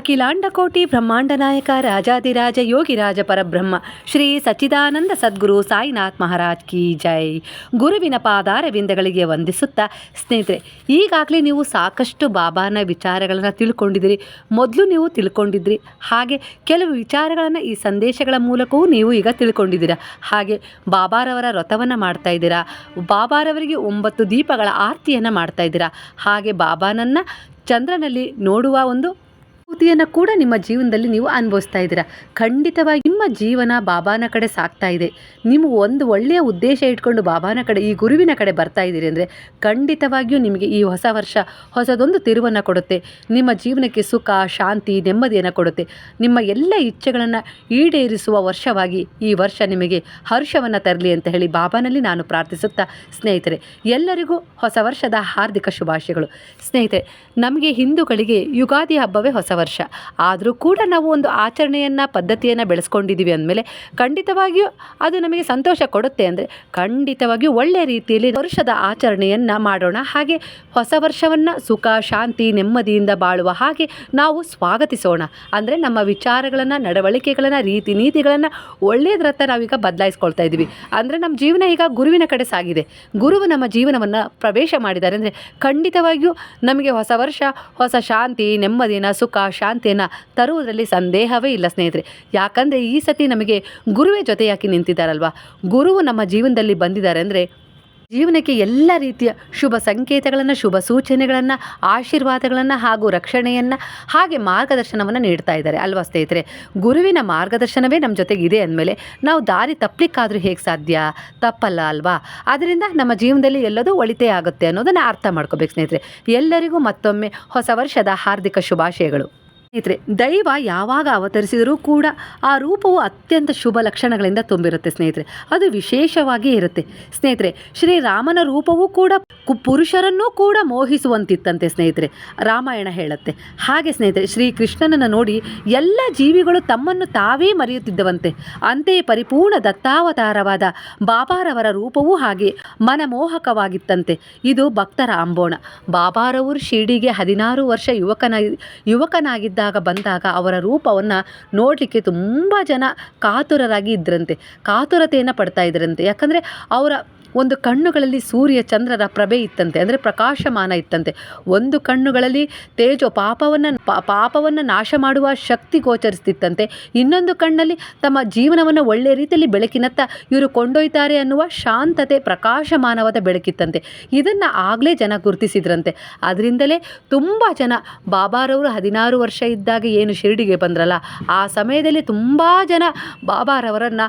ಅಖಿಲಾಂಡಕೋಟಿ ಬ್ರಹ್ಮಾಂಡ ನಾಯಕ ರಾಜಾದಿರಾಜ ಯೋಗಿರಾಜ ಪರಬ್ರಹ್ಮ, ಶ್ರೀ ಸಚ್ಚಿದಾನಂದ ಸದ್ಗುರು ಸಾಯಿನಾಥ್ ಮಹಾರಾಜ್ ಕಿ ಜೈ. ಗುರುವಿನ ಪಾದಾರವಿಂದಗಳಿಗೆ ವಂದಿಸುತ್ತಾ, ಸ್ನೇಹಿತರೆ, ಈಗಾಗಲೇ ನೀವು ಸಾಕಷ್ಟು ಬಾಬಾನ ವಿಚಾರಗಳನ್ನು ತಿಳ್ಕೊಂಡಿದ್ದೀರಿ. ಮೊದಲು ನೀವು ತಿಳ್ಕೊಂಡಿದ್ರಿ. ಹಾಗೆ ಕೆಲವು ವಿಚಾರಗಳನ್ನು ಈ ಸಂದೇಶಗಳ ಮೂಲಕವೂ ನೀವು ಈಗ ತಿಳ್ಕೊಂಡಿದ್ದೀರಾ. ಹಾಗೆ ಬಾಬಾರವರ ವ್ರತವನ್ನು ಮಾಡ್ತಾ ಇದ್ದೀರಾ. ಬಾಬಾರವರಿಗೆ ಒಂಬತ್ತು ದೀಪಗಳ ಆರತಿಯನ್ನು ಮಾಡ್ತಾ ಇದ್ದೀರಾ. ಹಾಗೆ ಬಾಬಾನನ್ನು ಚಂದ್ರನಲ್ಲಿ ನೋಡುವ ಒಂದು ಅನುಭೂತಿಯನ್ನು ಕೂಡ ನಿಮ್ಮ ಜೀವನದಲ್ಲಿ ನೀವು ಅನುಭವಿಸ್ತಾ ಇದ್ದೀರಾ? ಖಂಡಿತವಾಗಿ ನಿಮ್ಮ ಜೀವನ ಬಾಬಾನ ಕಡೆ ಸಾಗ್ತಾ ಇದೆ. ನೀವು ಒಂದು ಒಳ್ಳೆಯ ಉದ್ದೇಶ ಇಟ್ಕೊಂಡು ಬಾಬಾನ ಕಡೆ, ಈ ಗುರುವಿನ ಕಡೆ ಬರ್ತಾ ಇದ್ದೀರಿ ಅಂದರೆ ಖಂಡಿತವಾಗಿಯೂ ನಿಮಗೆ ಈ ಹೊಸ ವರ್ಷ ಹೊಸದೊಂದು ತಿರುವನ್ನು ಕೊಡುತ್ತೆ. ನಿಮ್ಮ ಜೀವನಕ್ಕೆ ಸುಖ, ಶಾಂತಿ, ನೆಮ್ಮದಿಯನ್ನು ಕೊಡುತ್ತೆ. ನಿಮ್ಮ ಎಲ್ಲ ಇಚ್ಛೆಗಳನ್ನು ಈಡೇರಿಸುವ ವರ್ಷವಾಗಿ ಈ ವರ್ಷ ನಿಮಗೆ ಹರ್ಷವನ್ನು ತರಲಿ ಅಂತ ಹೇಳಿ ಬಾಬಾನಲ್ಲಿ ನಾನು ಪ್ರಾರ್ಥಿಸುತ್ತಾ, ಸ್ನೇಹಿತರೆ, ಎಲ್ಲರಿಗೂ ಹೊಸ ವರ್ಷದ ಹಾರ್ದಿಕ ಶುಭಾಶಯಗಳು. ಸ್ನೇಹಿತರೆ, ನಮಗೆ ಹಿಂದೂಗಳಿಗೆ ಯುಗಾದಿ ಹಬ್ಬವೇ ಹೊಸ ವರ್ಷ. ಆದರೂ ಕೂಡ ನಾವು ಒಂದು ಆಚರಣೆಯನ್ನು, ಪದ್ಧತಿಯನ್ನು ಬೆಳೆಸ್ಕೊಂಡಿದ್ದೀವಿ ಅಂದಮೇಲೆ ಖಂಡಿತವಾಗಿಯೂ ಅದು ನಮಗೆ ಸಂತೋಷ ಕೊಡುತ್ತೆ ಅಂದರೆ ಖಂಡಿತವಾಗಿಯೂ ಒಳ್ಳೆಯ ರೀತಿಯಲ್ಲಿ ವರ್ಷದ ಆಚರಣೆಯನ್ನು ಮಾಡೋಣ. ಹಾಗೆ ಹೊಸ ವರ್ಷವನ್ನು ಸುಖ, ಶಾಂತಿ, ನೆಮ್ಮದಿಯಿಂದ ಬಾಳುವ ಹಾಗೆ ನಾವು ಸ್ವಾಗತಿಸೋಣ. ಅಂದರೆ ನಮ್ಮ ವಿಚಾರಗಳನ್ನು, ನಡವಳಿಕೆಗಳನ್ನು, ರೀತಿ ನೀತಿಗಳನ್ನು ಒಳ್ಳೆಯದ್ರತ್ತ ನಾವೀಗ ಬದಲಾಯಿಸ್ಕೊಳ್ತಾ ಇದ್ದೀವಿ ಅಂದರೆ ನಮ್ಮ ಜೀವನ ಈಗ ಗುರುವಿನ ಕಡೆ ಸಾಗಿದೆ. ಗುರುವು ನಮ್ಮ ಜೀವನವನ್ನು ಪ್ರವೇಶ ಮಾಡಿದ್ದಾರೆ. ಅಂದರೆ ಖಂಡಿತವಾಗಿಯೂ ನಮಗೆ ಹೊಸ ವರ್ಷ, ಹೊಸ ಶಾಂತಿ, ನೆಮ್ಮದಿನ, ಸುಖ ಶಾಂತಿಯನ್ನು ತರುವುದರಲ್ಲಿ ಸಂದೇಹವೇ ಇಲ್ಲ, ಸ್ನೇಹಿತರೆ. ಯಾಕಂದರೆ ಈ ಸತಿ ನಮಗೆ ಗುರುವೇ ಜೊತೆಯಾಗಿ ನಿಂತಿದ್ದಾರಲ್ವಾ? ಗುರುವು ನಮ್ಮ ಜೀವನದಲ್ಲಿ ಬಂದಿದ್ದಾರೆ ಅಂದರೆ ಜೀವನಕ್ಕೆ ಎಲ್ಲ ರೀತಿಯ ಶುಭ ಸಂಕೇತಗಳನ್ನು, ಶುಭ ಸೂಚನೆಗಳನ್ನು, ಆಶೀರ್ವಾದಗಳನ್ನು ಹಾಗೂ ರಕ್ಷಣೆಯನ್ನು ಹಾಗೆ ಮಾರ್ಗದರ್ಶನವನ್ನು ನೀಡ್ತಾ ಇದ್ದಾರೆ. ಅಲ್ವಾ, ಸ್ನೇಹಿತರೆ? ಗುರುವಿನ ಮಾರ್ಗದರ್ಶನವೇ ನಮ್ಮ ಜೊತೆಗೆ ಇದೆ ಅಂದಮೇಲೆ ನಾವು ದಾರಿ ತಪ್ಪಲಿಕ್ಕಾದರೂ ಹೇಗೆ ಸಾಧ್ಯ? ತಪ್ಪಲ್ಲ ಅಲ್ವಾ? ಅದರಿಂದ ನಮ್ಮ ಜೀವನದಲ್ಲಿ ಎಲ್ಲದೂ ಒಳಿತೇ ಆಗುತ್ತೆ ಅನ್ನೋದನ್ನು ಅರ್ಥ ಮಾಡ್ಕೋಬೇಕು, ಸ್ನೇಹಿತರೆ. ಎಲ್ಲರಿಗೂ ಮತ್ತೊಮ್ಮೆ ಹೊಸ ವರ್ಷದ ಹಾರ್ದಿಕ ಶುಭಾಶಯಗಳು. ಸ್ನೇಹಿತರೆ, ದೈವ ಯಾವಾಗ ಅವತರಿಸಿದರೂ ಕೂಡ ಆ ರೂಪವು ಅತ್ಯಂತ ಶುಭ ಲಕ್ಷಣಗಳಿಂದ ತುಂಬಿರುತ್ತೆ ಸ್ನೇಹಿತರೆ. ಅದು ವಿಶೇಷವಾಗಿ ಇರುತ್ತೆ. ಸ್ನೇಹಿತರೆ ಶ್ರೀರಾಮನ ರೂಪವೂ ಕೂಡ ಪುರುಷರನ್ನೂ ಕೂಡ ಮೋಹಿಸುವಂತಿತ್ತಂತೆ ಸ್ನೇಹಿತರೆ, ರಾಮಾಯಣ ಹೇಳುತ್ತೆ. ಹಾಗೆ ಸ್ನೇಹಿತರೆ, ಶ್ರೀ ಕೃಷ್ಣನನ್ನು ನೋಡಿ ಎಲ್ಲ ಜೀವಿಗಳು ತಮ್ಮನ್ನು ತಾವೇ ಮರೆಯುತ್ತಿದ್ದವಂತೆ. ಅಂತೆಯೇ ಪರಿಪೂರ್ಣ ದತ್ತಾವತಾರವಾದ ಬಾಬಾರವರ ರೂಪವೂ ಹಾಗೆ ಮನಮೋಹಕವಾಗಿತ್ತಂತೆ. ಇದು ಭಕ್ತರ ಅಂಬೋಣ. ಬಾಬಾರವರು ಶಿರ್ಡಿಗೆ ಹದಿನಾರು ವರ್ಷ ಯುವಕನ ಯುವಕನಾಗಿದ್ದಾಗ ಬಂದಾಗ ಅವರ ರೂಪವನ್ನು ನೋಡಲಿಕ್ಕೆ ತುಂಬ ಜನ ಕಾತುರರಾಗಿ ಇದ್ದರಂತೆ ಕಾತುರತೆಯನ್ನು ಪಡ್ತಾ ಇದ್ದರಂತೆ ಯಾಕಂದರೆ ಅವರ ಒಂದು ಕಣ್ಣುಗಳಲ್ಲಿ ಸೂರ್ಯ ಚಂದ್ರರ ಪ್ರಭೆ ಇತ್ತಂತೆ, ಅಂದರೆ ಪ್ರಕಾಶಮಾನ ಇತ್ತಂತೆ. ಒಂದು ಕಣ್ಣುಗಳಲ್ಲಿ ತೇಜೋ ಪಾಪವನ್ನು ಪಾಪವನ್ನು ನಾಶ ಮಾಡುವ ಶಕ್ತಿ ಗೋಚರಿಸ್ತಿತ್ತಂತೆ. ಇನ್ನೊಂದು ಕಣ್ಣಲ್ಲಿ ತಮ್ಮ ಜೀವನವನ್ನು ಒಳ್ಳೆಯ ರೀತಿಯಲ್ಲಿ ಬೆಳಕಿನತ್ತ ಇವರು ಕೊಂಡೊಯ್ತಾರೆ ಅನ್ನುವ ಶಾಂತತೆ, ಪ್ರಕಾಶಮಾನವಾದ ಬೆಳಕಿತ್ತಂತೆ. ಇದನ್ನು ಆಗಲೇ ಜನ ಗುರುತಿಸಿದ್ರಂತೆ. ಅದರಿಂದಲೇ ತುಂಬ ಜನ, ಬಾಬಾರವರು ಹದಿನಾರು ವರ್ಷ ಇದ್ದಾಗ ಏನು ಶಿರಡಿಗೆ ಬಂದ್ರಲ್ಲ, ಆ ಸಮಯದಲ್ಲಿ ತುಂಬ ಜನ ಬಾಬಾರವರನ್ನು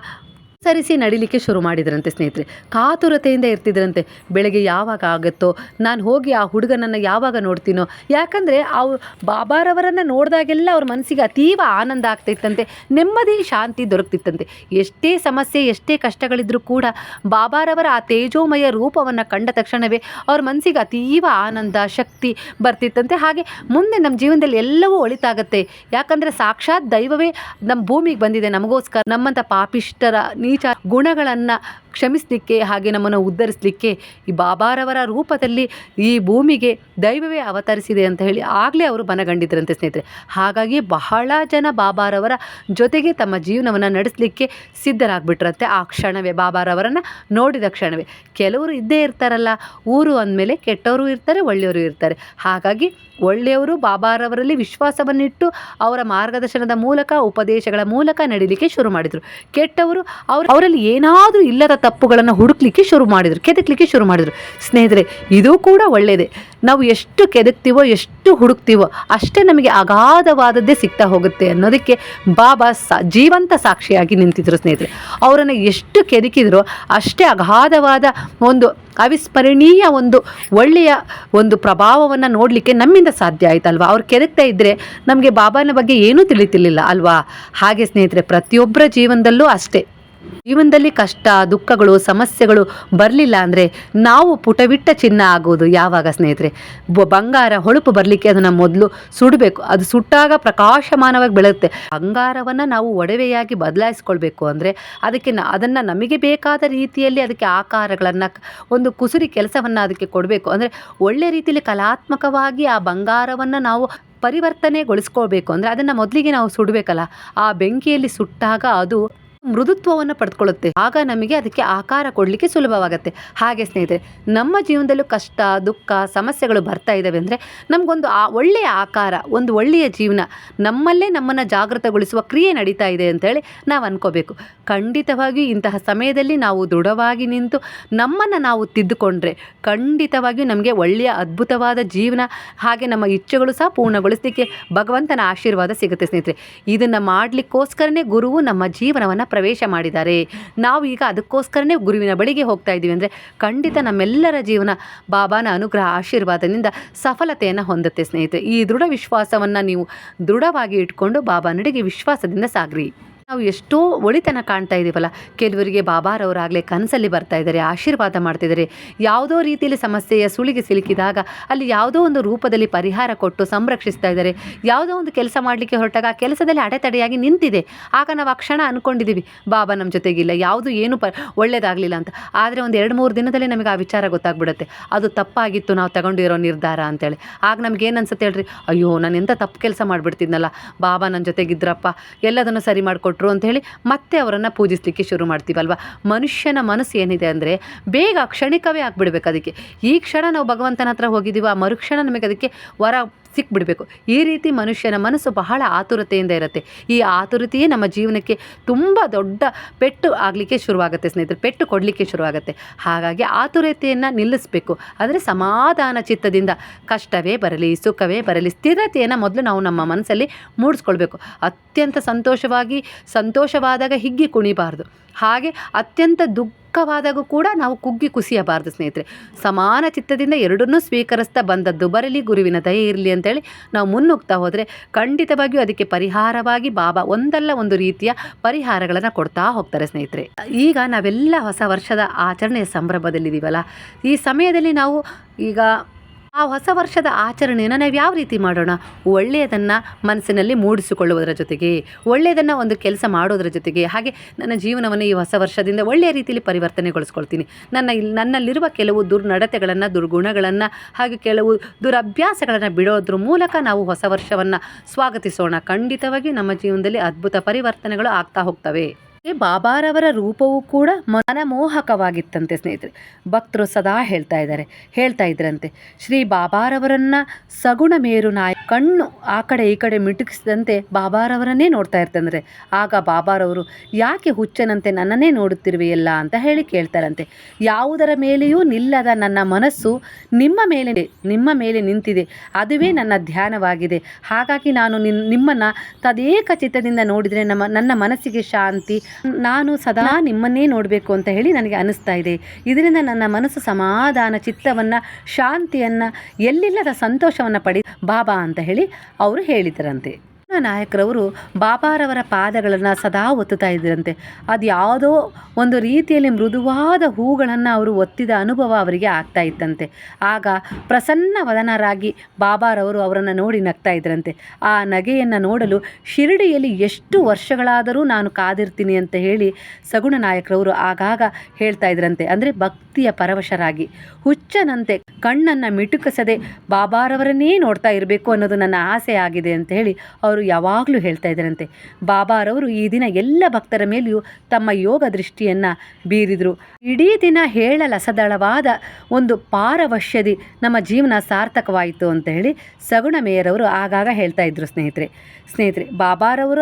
ಸರಿಸಿ ನಡಿಲಿಕ್ಕೆ ಶುರು ಮಾಡಿದ್ರಂತೆ ಸ್ನೇಹಿತರೆ. ಕಾತುರತೆಯಿಂದ ಇರ್ತಿದ್ರಂತೆ. ಬೆಳಗ್ಗೆ ಯಾವಾಗ ಆಗುತ್ತೋ, ನಾನು ಹೋಗಿ ಆ ಹುಡುಗನನ್ನು ಯಾವಾಗ ನೋಡ್ತೀನೋ, ಯಾಕಂದರೆ ಅವ್ರು ಬಾಬಾರವರನ್ನು ನೋಡಿದಾಗೆಲ್ಲ ಅವ್ರ ಮನಸ್ಸಿಗೆ ಅತೀವ ಆನಂದ ಆಗ್ತಿತ್ತಂತೆ. ನೆಮ್ಮದಿ, ಶಾಂತಿ ದೊರಕ್ತಿತ್ತಂತೆ. ಎಷ್ಟೇ ಸಮಸ್ಯೆ, ಎಷ್ಟೇ ಕಷ್ಟಗಳಿದ್ರೂ ಕೂಡ ಬಾಬಾರವರ ಆ ತೇಜೋಮಯ ರೂಪವನ್ನು ಕಂಡ ತಕ್ಷಣವೇ ಅವ್ರ ಮನಸ್ಸಿಗೆ ಅತೀವ ಆನಂದ, ಶಕ್ತಿ ಬರ್ತಿತ್ತಂತೆ. ಹಾಗೆ ಮುಂದೆ ನಮ್ಮ ಜೀವನದಲ್ಲಿ ಎಲ್ಲವೂ ಒಳಿತಾಗತ್ತೆ. ಯಾಕಂದರೆ ಸಾಕ್ಷಾತ್ ದೈವವೇ ನಮ್ಮ ಭೂಮಿಗೆ ಬಂದಿದೆ. ನಮಗೋಸ್ಕರ ನಮ್ಮಂಥ ಪಾಪಿಷ್ಟರ ನೀಚ ಗುಣಗಳನ್ನು ಕ್ಷಮಿಸಲಿಕ್ಕೆ, ಹಾಗೆ ನಮ್ಮನ್ನು ಉದ್ಧರಿಸಲಿಕ್ಕೆ ಈ ಬಾಬಾರವರ ರೂಪದಲ್ಲಿ ಈ ಭೂಮಿಗೆ ದೈವವೇ ಅವತರಿಸಿದೆ ಅಂತ ಹೇಳಿ ಆಗಲೇ ಅವರು ಮನಗಂಡಿದ್ರಂತೆ ಸ್ನೇಹಿತರೆ. ಹಾಗಾಗಿ ಬಹಳ ಜನ ಬಾಬಾರವರ ಜೊತೆಗೆ ತಮ್ಮ ಜೀವನವನ್ನು ನಡೆಸಲಿಕ್ಕೆ ಸಿದ್ಧರಾಗ್ಬಿಟ್ರಂತೆ ಆ ಕ್ಷಣವೇ, ಬಾಬಾರವರನ್ನು ನೋಡಿದ ಕ್ಷಣವೇ. ಕೆಲವರು ಇದ್ದೇ ಇರ್ತಾರಲ್ಲ, ಊರು ಅಂದಮೇಲೆ ಕೆಟ್ಟವರು ಇರ್ತಾರೆ, ಒಳ್ಳೆಯವರು ಇರ್ತಾರೆ. ಹಾಗಾಗಿ ಒಳ್ಳೆಯವರು ಬಾಬಾರವರಲ್ಲಿ ವಿಶ್ವಾಸವನ್ನಿಟ್ಟು ಅವರ ಮಾರ್ಗದರ್ಶನದ ಮೂಲಕ, ಉಪದೇಶಗಳ ಮೂಲಕ ನಡೀಲಿಕ್ಕೆ ಶುರು ಮಾಡಿದರು. ಕೆಟ್ಟವರು ಅವರು ಅವರಲ್ಲಿ ಏನಾದರೂ ಇಲ್ಲದ ತಪ್ಪುಗಳನ್ನು ಹುಡುಕ್ಲಿಕ್ಕೆ ಶುರು ಮಾಡಿದರು, ಕೆದಕ್ಲಿಕ್ಕೆ ಶುರು ಮಾಡಿದರು. ಸ್ನೇಹಿತರೆ, ಇದು ಕೂಡ ಒಳ್ಳೆಯದೇ ನಾವು ಎಷ್ಟು ಕೆದಕ್ತೀವೋ, ಎಷ್ಟು ಹುಡುಕ್ತೀವೋ, ಅಷ್ಟೇ ನಮಗೆ ಅಗಾಧವಾದದ್ದೇ ಸಿಗ್ತಾ ಹೋಗುತ್ತೆ ಅನ್ನೋದಕ್ಕೆ ಬಾಬಾ ಸಾ, ಜೀವಂತ ಸಾಕ್ಷಿಯಾಗಿ ನಿಂತಿದ್ರು ಸ್ನೇಹಿತರೆ. ಅವರನ್ನು ಎಷ್ಟು ಕೆದಕಿದ್ರೋ, ಅಷ್ಟೇ ಅಗಾಧವಾದ ಒಂದು ಅವಿಸ್ಮರಣೀಯ ಒಂದು ಒಳ್ಳೆಯ ಒಂದು ಪ್ರಭಾವವನ್ನು ನೋಡಲಿಕ್ಕೆ ನಮ್ಮಿಂದ ಸಾಧ್ಯ ಆಯ್ತಲ್ವಾ? ಅವ್ರು ಕೆದಕ್ತಾ ಇದ್ದರೆ ನಮಗೆ ಬಾಬಾನ ಬಗ್ಗೆ ಏನೂ ತಿಳಿತಿರ್ಲಿಲ್ಲ ಅಲ್ವಾ? ಹಾಗೆ ಸ್ನೇಹಿತರೆ, ಪ್ರತಿಯೊಬ್ಬರ ಜೀವನದಲ್ಲೂ ಅಷ್ಟೇ. ಜೀವನದಲ್ಲಿ ಕಷ್ಟ, ದುಃಖಗಳು, ಸಮಸ್ಯೆಗಳು ಬರಲಿಲ್ಲ ಅಂದರೆ ನಾವು ಪುಟವಿಟ್ಟ ಚಿನ್ನ ಆಗೋದು ಯಾವಾಗ ಸ್ನೇಹಿತರೆ? ಬಂಗಾರ ಹೊಳಪು ಬರಲಿಕ್ಕೆ ಅದನ್ನು ಮೊದಲು ಸುಡಬೇಕು. ಅದು ಸುಟ್ಟಾಗ ಪ್ರಕಾಶಮಾನವಾಗಿ ಬೆಳೆಯುತ್ತೆ ಬಂಗಾರವನ್ನು ನಾವು ಒಡವೆಯಾಗಿ ಬದಲಾಯಿಸ್ಕೊಳ್ಬೇಕು ಅಂದರೆ ಅದಕ್ಕೆ ಅದನ್ನು ನಮಗೆ ಬೇಕಾದ ರೀತಿಯಲ್ಲಿ ಅದಕ್ಕೆ ಆಕಾರಗಳನ್ನು ಒಂದು ಕುಸುರಿ ಕೆಲಸವನ್ನು ಅದಕ್ಕೆ ಕೊಡಬೇಕು. ಅಂದರೆ ಒಳ್ಳೆ ರೀತಿಯಲ್ಲಿ ಕಲಾತ್ಮಕವಾಗಿ ಆ ಬಂಗಾರವನ್ನು ನಾವು ಪರಿವರ್ತನೆಗೊಳಿಸ್ಕೋಬೇಕು ಅಂದರೆ ಅದನ್ನು ಮೊದಲಿಗೆ ನಾವು ಸುಡಬೇಕಲ್ಲ, ಆ ಬೆಂಕಿಯಲ್ಲಿ ಸುಟ್ಟಾಗ ಅದು ಮೃದುತ್ವವನ್ನು ಪಡೆದುಕೊಳ್ಳುತ್ತೆ ಆಗ ನಮಗೆ ಅದಕ್ಕೆ ಆಕಾರ ಕೊಡಲಿಕ್ಕೆ ಸುಲಭವಾಗುತ್ತೆ. ಹಾಗೆ ಸ್ನೇಹಿತರೆ, ನಮ್ಮ ಜೀವನದಲ್ಲೂ ಕಷ್ಟ, ದುಃಖ, ಸಮಸ್ಯೆಗಳು ಬರ್ತಾ ಇದ್ದಾವೆ ಅಂದರೆ ನಮಗೊಂದು ಆ ಒಳ್ಳೆಯ ಆಕಾರ, ಒಂದು ಒಳ್ಳೆಯ ಜೀವನ, ನಮ್ಮಲ್ಲೇ ನಮ್ಮನ್ನು ಜಾಗೃತಗೊಳಿಸುವ ಕ್ರಿಯೆ ನಡೀತಾ ಇದೆ ಅಂತೇಳಿ ನಾವು ಅನ್ಕೋಬೇಕು. ಖಂಡಿತವಾಗಿಯೂ ಇಂತಹ ಸಮಯದಲ್ಲಿ ನಾವು ದೃಢವಾಗಿ ನಿಂತು ನಮ್ಮನ್ನು ನಾವು ತಿದ್ದುಕೊಂಡ್ರೆ ಖಂಡಿತವಾಗಿಯೂ ನಮಗೆ ಒಳ್ಳೆಯ ಅದ್ಭುತವಾದ ಜೀವನ, ಹಾಗೆ ನಮ್ಮ ಇಚ್ಛೆಗಳು ಸಹ ಪೂರ್ಣಗೊಳಿಸಲಿಕ್ಕೆ ಭಗವಂತನ ಆಶೀರ್ವಾದ ಸಿಗುತ್ತೆ ಸ್ನೇಹಿತರೆ. ಇದನ್ನು ಮಾಡಲಿಕ್ಕೋಸ್ಕರನೇ ಗುರುವು ನಮ್ಮ ಜೀವನವನ್ನು ಪ್ರವೇಶ ಮಾಡಿದ್ದಾರೆ. ನಾವು ಈಗ ಅದಕ್ಕೋಸ್ಕರನೇ ಗುರುವಿನ ಬಳಿಗೆ ಹೋಗ್ತಾ ಇದ್ದೀವಿ ಅಂದರೆ ಖಂಡಿತ ನಮ್ಮೆಲ್ಲರ ಜೀವನ ಬಾಬಾನ ಅನುಗ್ರಹ ಆಶೀರ್ವಾದದಿಂದ ಸಫಲತೆಯನ್ನು ಹೊಂದುತ್ತೆ ಸ್ನೇಹಿತರೆ. ಈ ದೃಢ ವಿಶ್ವಾಸವನ್ನು ನೀವು ದೃಢವಾಗಿ ಇಟ್ಕೊಂಡು ಬಾಬಾ ನಡೆಗೆ ವಿಶ್ವಾಸದಿಂದ ಸಾಗ್ರಿ. ನಾವು ಎಷ್ಟೋ ಒಳಿತನ ಕಾಣ್ತಾ ಇದ್ದೀವಲ್ಲ ಕೆಲವರಿಗೆ ಬಾಬಾರವರಾಗಲೇ ಕನಸಲ್ಲಿ ಬರ್ತಾ ಇದ್ದಾರೆ, ಆಶೀರ್ವಾದ ಮಾಡ್ತಿದ್ದಾರೆ ಯಾವುದೋ ರೀತಿಯಲ್ಲಿ ಸಮಸ್ಯೆಯ ಸುಳಿಗೆ ಸಿಲುಕಿದಾಗ ಅಲ್ಲಿ ಯಾವುದೋ ಒಂದು ರೂಪದಲ್ಲಿ ಪರಿಹಾರ ಕೊಟ್ಟು ಸಂರಕ್ಷಿಸ್ತಾ ಇದ್ದಾರೆ. ಯಾವುದೋ ಒಂದು ಕೆಲಸ ಮಾಡಲಿಕ್ಕೆ ಹೊರಟಾಗ ಆ ಕೆಲಸದಲ್ಲಿ ಅಡೆತಡೆಯಾಗಿ ನಿಂತಿದೆ. ಆಗ ನಾವು ಆ ಕ್ಷಣ ಅಂದ್ಕೊಂಡಿದ್ದೀವಿ ಬಾಬಾ ನಮ್ಮ ಜೊತೆಗಿಲ್ಲ, ಯಾವುದು ಏನು ಪ ಒಳ್ಳೇದಾಗಲಿಲ್ಲ ಅಂತ. ಆದರೆ ಒಂದು ಎರಡು ಮೂರು ದಿನದಲ್ಲಿ ನಮಗೆ ಆ ವಿಚಾರ ಗೊತ್ತಾಗ್ಬಿಡುತ್ತೆ. ಅದು ತಪ್ಪಾಗಿತ್ತು, ನಾವು ತಗೊಂಡಿರೋ ನಿರ್ಧಾರ ಅಂತೇಳಿ. ಆಗ ನಮ್ಗೆ ಏನು ಅನ್ಸುತ್ತೆ ಹೇಳ್ರಿ, ಅಯ್ಯೋ, ನಾನು ಎಂಥ ತಪ್ಪು ಕೆಲಸ ಮಾಡಿಬಿಡ್ತಿದ್ನಲ್ಲ, ಬಾಬಾ ನನ್ನ ಜೊತೆಗಿದ್ರಪ್ಪ, ಎಲ್ಲದನ್ನು ಸರಿ ಮಾಡಿಕೊಟ್ರು. ಅಂತ ಹೇಳಿ ಮತ್ತೆ ಅವರನ್ನು ಪೂಜಿಸಲಿಕ್ಕೆ ಶುರು ಮಾಡ್ತೀವಲ್ವ? ಮನುಷ್ಯನ ಮನಸ್ಸು ಏನಿದೆ ಅಂದರೆ ಬೇಗ ಕ್ಷಣಿಕವೇ ಆಗಿಬಿಡ್ಬೇಕು ಅದಕ್ಕೆ. ಈ ಕ್ಷಣ ನಾವು ಭಗವಂತನ ಹತ್ರ ಹೋಗಿದ್ದೀವಿ ಆ ಮರುಕ್ಷಣ ನಮಗೆ ಅದಕ್ಕೆ ವರ ಸಿಕ್ಬಿಡಬೇಕು. ಈ ರೀತಿ ಮನುಷ್ಯನ ಮನಸ್ಸು ಬಹಳ ಆತುರತೆಯಿಂದ ಇರುತ್ತೆ. ಈ ಆತುರತೆಯೇ ನಮ್ಮ ಜೀವನಕ್ಕೆ ತುಂಬ ದೊಡ್ಡ ಪೆಟ್ಟು ಆಗಲಿಕ್ಕೆ ಶುರುವಾಗುತ್ತೆ ಸ್ನೇಹಿತರೆ, ಪೆಟ್ಟು ಕೊಡಲಿಕ್ಕೆ ಶುರುವಾಗುತ್ತೆ. ಹಾಗಾಗಿ ಆತುರತೆಯನ್ನು ನಿಲ್ಲಿಸಬೇಕು. ಅಂದರೆ ಸಮಾಧಾನ ಚಿತ್ತದಿಂದ ಕಷ್ಟವೇ ಬರಲಿ, ಸುಖವೇ ಬರಲಿ, ಸ್ಥಿರತೆಯನ್ನು ಮೊದಲು ನಾವು ನಮ್ಮ ಮನಸ್ಸಲ್ಲಿ ಮೂಡಿಸ್ಕೊಳ್ಬೇಕು. ಅತ್ಯಂತ ಸಂತೋಷವಾಗಿ, ಸಂತೋಷವಾದಾಗ ಹಿಗ್ಗಿ ಕುಣಿಬಾರ್ದು. ಹಾಗೆ ಅತ್ಯಂತ ದುಃಖವಾದಾಗೂ ಕೂಡ ನಾವು ಕುಗ್ಗಿ ಕುಸಿಯಬಾರದು, ಸ್ನೇಹಿತರೆ. ಸಮಾನ ಚಿತ್ತದಿಂದ ಎರಡನ್ನೂ ಸ್ವೀಕರಿಸ್ತಾ ಬಂದದ್ದು ಬರಲಿ, ಗುರುವಿನ ದಯ ಇರಲಿ ಅಂತೇಳಿ ನಾವು ಮುನ್ನುಗ್ತಾ ಹೋದರೆ ಖಂಡಿತವಾಗಿಯೂ ಅದಕ್ಕೆ ಪರಿಹಾರವಾಗಿ ಬಾಬಾ ಒಂದಲ್ಲ ಒಂದು ರೀತಿಯ ಪರಿಹಾರಗಳನ್ನು ಕೊಡ್ತಾ ಹೋಗ್ತಾರೆ, ಸ್ನೇಹಿತರೆ. ಈಗ ನಾವೆಲ್ಲ ಹೊಸ ವರ್ಷದ ಆಚರಣೆಯ ಸಂಭ್ರಮದಲ್ಲಿದ್ದೀವಲ್ಲ, ಈ ಸಮಯದಲ್ಲಿ ನಾವು ಈಗ ಆ ಹೊಸ ವರ್ಷದ ಆಚರಣೆಯನ್ನು ನಾವು ಯಾವ ರೀತಿ ಮಾಡೋಣ? ಒಳ್ಳೆಯದನ್ನು ಮನಸ್ಸಿನಲ್ಲಿ ಮೂಡಿಸಿಕೊಳ್ಳುವುದರ ಜೊತೆಗೆ, ಒಳ್ಳೆಯದನ್ನು ಒಂದು ಕೆಲಸ ಮಾಡೋದರ ಜೊತೆಗೆ, ಹಾಗೆ ನನ್ನ ಜೀವನವನ್ನು ಈ ಹೊಸ ವರ್ಷದಿಂದ ಒಳ್ಳೆಯ ರೀತಿಯಲ್ಲಿ ಪರಿವರ್ತನೆಗೊಳಿಸ್ಕೊಳ್ತೀನಿ. ನನ್ನ ಇಲ್ಲಿ ನನ್ನಲ್ಲಿರುವ ಕೆಲವು ದುರ್ನಡತೆಗಳನ್ನು, ದುರ್ಗುಣಗಳನ್ನು, ಹಾಗೆ ಕೆಲವು ದುರಭ್ಯಾಸಗಳನ್ನು ಬಿಡೋದ್ರ ಮೂಲಕ ನಾವು ಹೊಸ ವರ್ಷವನ್ನು ಸ್ವಾಗತಿಸೋಣ. ಖಂಡಿತವಾಗಿ ನಮ್ಮ ಜೀವನದಲ್ಲಿ ಅದ್ಭುತ ಪರಿವರ್ತನೆಗಳು ಆಗ್ತಾ ಹೋಗ್ತವೆ. ಬಾಬಾರವರ ರೂಪವೂ ಕೂಡ ಮನಮೋಹಕವಾಗಿತ್ತಂತೆ ಸ್ನೇಹಿತರೆ. ಭಕ್ತರು ಸದಾ ಹೇಳ್ತಾ ಇದ್ದಾರೆ, ಹೇಳ್ತಾ ಇದ್ರಂತೆ. ಶ್ರೀ ಬಾಬಾರವರನ್ನ ಸಗುಣ ಮೇರು ನಾಯಿ ಕಣ್ಣು ಆ ಕಡೆ ಈ ಕಡೆ ಮಿಟುಕಿಸಿದಂತೆ ಬಾಬಾರವರನ್ನೇ ನೋಡ್ತಾ ಇರ್ತಂದ್ರೆ, ಆಗ ಬಾಬಾರವರು ಯಾಕೆ ಹುಚ್ಚನಂತೆ ನನ್ನನ್ನೇ ನೋಡುತ್ತಿರುವೆಯಲ್ಲ ಅಂತ ಹೇಳಿ ಕೇಳ್ತಾರಂತೆ. ಯಾವುದರ ಮೇಲೆಯೂ ನಿಲ್ಲದ ನನ್ನ ಮನಸ್ಸು ನಿಮ್ಮ ಮೇಲೆ ನಿಮ್ಮ ಮೇಲೆ ನಿಂತಿದೆ. ಅದುವೇ ನನ್ನ ಧ್ಯಾನವಾಗಿದೆ. ಹಾಗಾಗಿ ನಾನು ನಿಮ್ಮನ್ನ ನಿಮ್ಮನ್ನು ತದೇಕ ಚಿತ್ತದಿಂದ ನೋಡಿದರೆ ನಮ್ಮ, ನನ್ನ ಮನಸ್ಸಿಗೆ ಶಾಂತಿ ನಾನು ಸದಾ ನಿಮ್ಮನ್ನೇ ನೋಡಬೇಕು ಅಂತ ಹೇಳಿ ನನಗೆ ಅನಿಸ್ತಾ ಇದೆ. ಇದರಿಂದ ನನ್ನ ಮನಸ್ಸು ಸಮಾಧಾನ, ಚಿತ್ತವನ್ನು, ಶಾಂತಿಯನ್ನು, ಎಲ್ಲಿಲ್ಲದ ಸಂತೋಷವನ್ನು ಪಡಿ, ಬಾಬಾ ಅಂತ ಹೇಳಿ ಅವರು ಹೇಳಿದರಂತೆ. ನಾಯಕರವರು ಬಾಬಾರವರ ಪಾದಗಳನ್ನು ಸದಾ ಒತ್ತುತ್ತಾ ಇದ್ದರಂತೆ ಅದು ಯಾವುದೋ ಒಂದು ರೀತಿಯಲ್ಲಿ ಮೃದುವಾದ ಹೂಗಳನ್ನು ಅವರು ಒತ್ತಿದ ಅನುಭವ ಅವರಿಗೆ ಆಗ್ತಾ ಇತ್ತಂತೆ. ಆಗ ಪ್ರಸನ್ನ ವದನರಾಗಿ ಬಾಬಾರವರು ಅವರನ್ನು ನೋಡಿ ನಗ್ತಾ ಇದ್ರಂತೆ. ಆ ನಗೆಯನ್ನು ನೋಡಲು ಶಿರಡಿಯಲ್ಲಿ ಎಷ್ಟು ವರ್ಷಗಳಾದರೂ ನಾನು ಕಾದಿರ್ತೀನಿ ಅಂತ ಹೇಳಿ ಸಗುಣ ನಾಯಕರವರು ಆಗಾಗ ಹೇಳ್ತಾ ಇದ್ರಂತೆ. ಅಂದರೆ ಭಕ್ತಿಯ ಪರವಶರಾಗಿ. ಹುಚ್ಚನಂತೆ ಕಣ್ಣನ್ನು ಮಿಟುಕಿಸದೆ ಬಾಬಾರವರನ್ನೇ ನೋಡ್ತಾ ಇರಬೇಕು ಅನ್ನೋದು ನನ್ನ ಆಸೆ ಆಗಿದೆ ಅಂತ ಹೇಳಿ ಅವರು ಯಾವಾಗಲೂ ಹೇಳ್ತಾ ಇದ್ದಾರಂತೆ ಬಾಬಾರವರು ಈ ದಿನ ಎಲ್ಲ ಭಕ್ತರ ಮೇಲೆಯೂ ತಮ್ಮ ಯೋಗ ದೃಷ್ಟಿಯನ್ನು ಬೀರಿದರು. ಇಡೀ ದಿನ ಹೇಳಲಸದಳವಾದ ಒಂದು ಪಾರವಶ್ಯದಿ ನಮ್ಮ ಜೀವನ ಸಾರ್ಥಕವಾಯಿತು ಅಂತ ಹೇಳಿ ಸಗುಣ ಮೇಯರವರು ಆಗಾಗ ಹೇಳ್ತಾ ಇದ್ದರು ಸ್ನೇಹಿತರೆ. ಸ್ನೇಹಿತರೆ ಬಾಬಾರವರ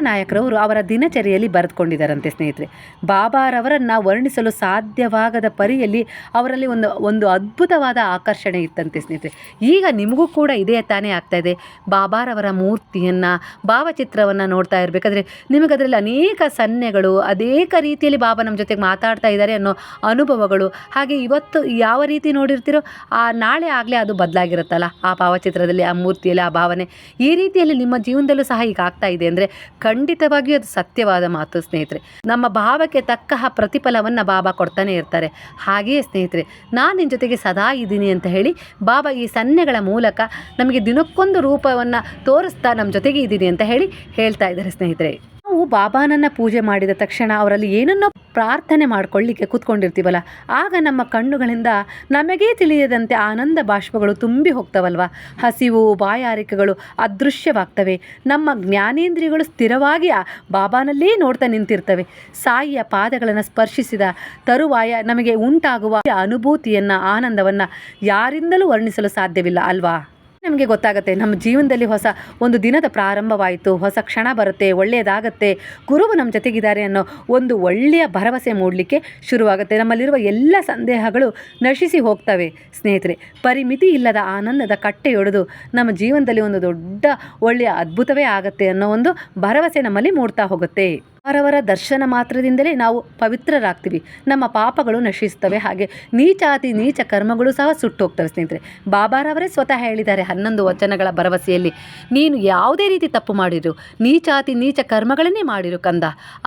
ನಾಯಕರವರು ಅವರ ದಿನಚರಿಯಲ್ಲಿ ಬರೆದುಕೊಂಡಿದ್ದಾರಂತೆ ಸ್ನೇಹಿತರೆ. ಬಾಬಾರವರನ್ನು ವರ್ಣಿಸಲು ಸಾಧ್ಯವಾಗದ ಪರಿಯಲ್ಲಿ ಅವರಲ್ಲಿ ಒಂದು ಒಂದು ಅದ್ಭುತವಾದ ಆಕರ್ಷಣೆ ಇತ್ತಂತೆ ಸ್ನೇಹಿತರೆ. ಈಗ ನಿಮಗೂ ಕೂಡ ಇದೇ ತಾನೇ ಆಗ್ತಾ ಇದೆ. ಬಾಬಾರವರ ಮೂರ್ತಿಯನ್ನು, ಭಾವಚಿತ್ರವನ್ನು ನೋಡ್ತಾ ಇರಬೇಕಾದ್ರೆ ನಿಮಗೆ ಅದರಲ್ಲಿ ಅನೇಕ ಸನ್ನೆಗಳು, ಅನೇಕ ರೀತಿಯಲ್ಲಿ ಬಾಬಾ ನಮ್ಮ ಜೊತೆಗೆ ಮಾತಾಡ್ತಾ ಇದ್ದಾರೆ ಅನ್ನೋ ಅನುಭವಗಳು. ಹಾಗೆ ಇವತ್ತು ಯಾವ ರೀತಿ ನೋಡಿರ್ತೀರೋ ಆ ನಾಳೆ ಆಗಲೇ ಅದು ಬದಲಾಗಿರುತ್ತಲ್ಲ. ಆ ಭಾವಚಿತ್ರದಲ್ಲಿ, ಆ ಮೂರ್ತಿಯಲ್ಲಿ, ಆ ಭಾವನೆ. ಈ ರೀತಿಯಲ್ಲಿ ನಿಮ್ಮ ಜೀವನದಲ್ಲೂ ಸಹ ಈಗ ಆಗ್ತಾ ಇದೆ. ಅಂದರೆ ಖಂಡಿತವಾಗಿಯೂ ಅದು ಸತ್ಯವಾದ ಮಾತು, ಸ್ನೇಹಿತರೆ. ನಮ್ಮ ಭಾವಕ್ಕೆ ತಕ್ಕ ಪ್ರತಿಫಲವನ್ನು ಬಾಬಾ ಕೊಡ್ತಾನೆ ಇರ್ತಾರೆ. ಹಾಗೆಯೇ ಸ್ನೇಹಿತರೆ, ನಾನು ನಿನ್ನ ಜೊತೆಗೆ ಸದಾ ಇದ್ದೀನಿ ಅಂತ ಹೇಳಿ ಬಾಬಾ ಈ ಸನ್ನೆಗಳ ಮೂಲಕ ನಮಗೆ ದಿನಕ್ಕೊಂದು ರೂಪವನ್ನು ತೋರಿಸ್ತಾ ನಮ್ಮ ಜೊತೆಗೆ ಇದ್ದೀನಿ ಅಂತ ಹೇಳಿ ಹೇಳ್ತಾ ಇದ್ದಾರೆ ಸ್ನೇಹಿತರೆ. ನಾವು ಬಾಬಾನನ್ನ ಪೂಜೆ ಮಾಡಿದ ತಕ್ಷಣ ಅವರಲ್ಲಿ ಏನನ್ನೋ ಪ್ರಾರ್ಥನೆ ಮಾಡ್ಕೊಳ್ಳಿಕ್ಕೆ ಕೂತ್ಕೊಂಡಿರ್ತೀವಲ್ಲ, ಆಗ ನಮ್ಮ ಕಣ್ಣುಗಳಿಂದ ನಮಗೇ ತಿಳಿಯದಂತೆ ಆನಂದ ಬಾಷ್ಪಗಳು ತುಂಬಿ ಹೋಗ್ತವಲ್ವ? ಹಸಿವು, ಬಾಯಾರಿಕೆಗಳು ಅದೃಶ್ಯವಾಗ್ತವೆ. ನಮ್ಮ ಜ್ಞಾನೇಂದ್ರಿಯಗಳು ಸ್ಥಿರವಾಗಿ ಆ ಬಾಬಾನಲ್ಲೇ ನೋಡ್ತಾ ನಿಂತಿರ್ತವೆ. ಸಾಯಿಯ ಪಾದಗಳನ್ನು ಸ್ಪರ್ಶಿಸಿದ ತರುವಾಯ ನಮಗೆ ಉಂಟಾಗುವ ಅನುಭೂತಿಯನ್ನು, ಆನಂದವನ್ನು ಯಾರಿಂದಲೂ ವರ್ಣಿಸಲು ಸಾಧ್ಯವಿಲ್ಲ ಅಲ್ವಾ? ನಮಗೆ ಗೊತ್ತಾಗುತ್ತೆ. ನಮ್ಮ ಜೀವನದಲ್ಲಿ ಹೊಸ ಒಂದು ದಿನದ ಪ್ರಾರಂಭವಾಯಿತು. ಹೊಸ ಕ್ಷಣ ಬರುತ್ತೆ ಒಳ್ಳೆಯದಾಗತ್ತೆ ಗುರುವು ನಮ್ಮ ಜೊತೆಗಿದ್ದಾರೆ ಅನ್ನೋ ಒಂದು ಒಳ್ಳೆಯ ಭರವಸೆ ಮೂಡಲಿಕ್ಕೆ ಶುರುವಾಗುತ್ತೆ. ನಮ್ಮಲ್ಲಿರುವ ಎಲ್ಲ ಸಂದೇಹಗಳು ನಶಿಸಿ ಹೋಗ್ತವೆ. ಸ್ನೇಹಿತರೆ, ಪರಿಮಿತಿ ಇಲ್ಲದ ಆನಂದದ ಕಟ್ಟೆಯೊಡೆದು ನಮ್ಮ ಜೀವನದಲ್ಲಿ ಒಂದು ದೊಡ್ಡ, ಒಳ್ಳೆಯ, ಅದ್ಭುತವೇ ಆಗುತ್ತೆ ಅನ್ನೋ ಒಂದು ಭರವಸೆ ನಮ್ಮಲ್ಲಿ ಮೂಡ್ತಾ ಹೋಗುತ್ತೆ. ಅವರವರ ದರ್ಶನ ಮಾತ್ರದಿಂದಲೇ ನಾವು ಪವಿತ್ರರಾಗ್ತೀವಿ. ನಮ್ಮ ಪಾಪಗಳು ನಶಿಸ್ತವೆ ಹಾಗೆ ನೀಚಾತಿ ನೀಚ ಕರ್ಮಗಳು ಸಹ ಸುಟ್ಟು ಹೋಗ್ತವೆ ಸ್ನೇಹಿತರೆ ಬಾಬಾರವರೇ ಸ್ವತಃ ಹೇಳಿದ್ದಾರೆ ಹನ್ನೊಂದು ವಚನಗಳ ಭರವಸೆಯಲ್ಲಿ, ನೀನು ಯಾವುದೇ ರೀತಿ ತಪ್ಪು ಮಾಡಿರು, ನೀಚಾತಿ ನೀಚ ಕರ್ಮಗಳನ್ನೇ ಮಾಡಿರು ಕಂದ.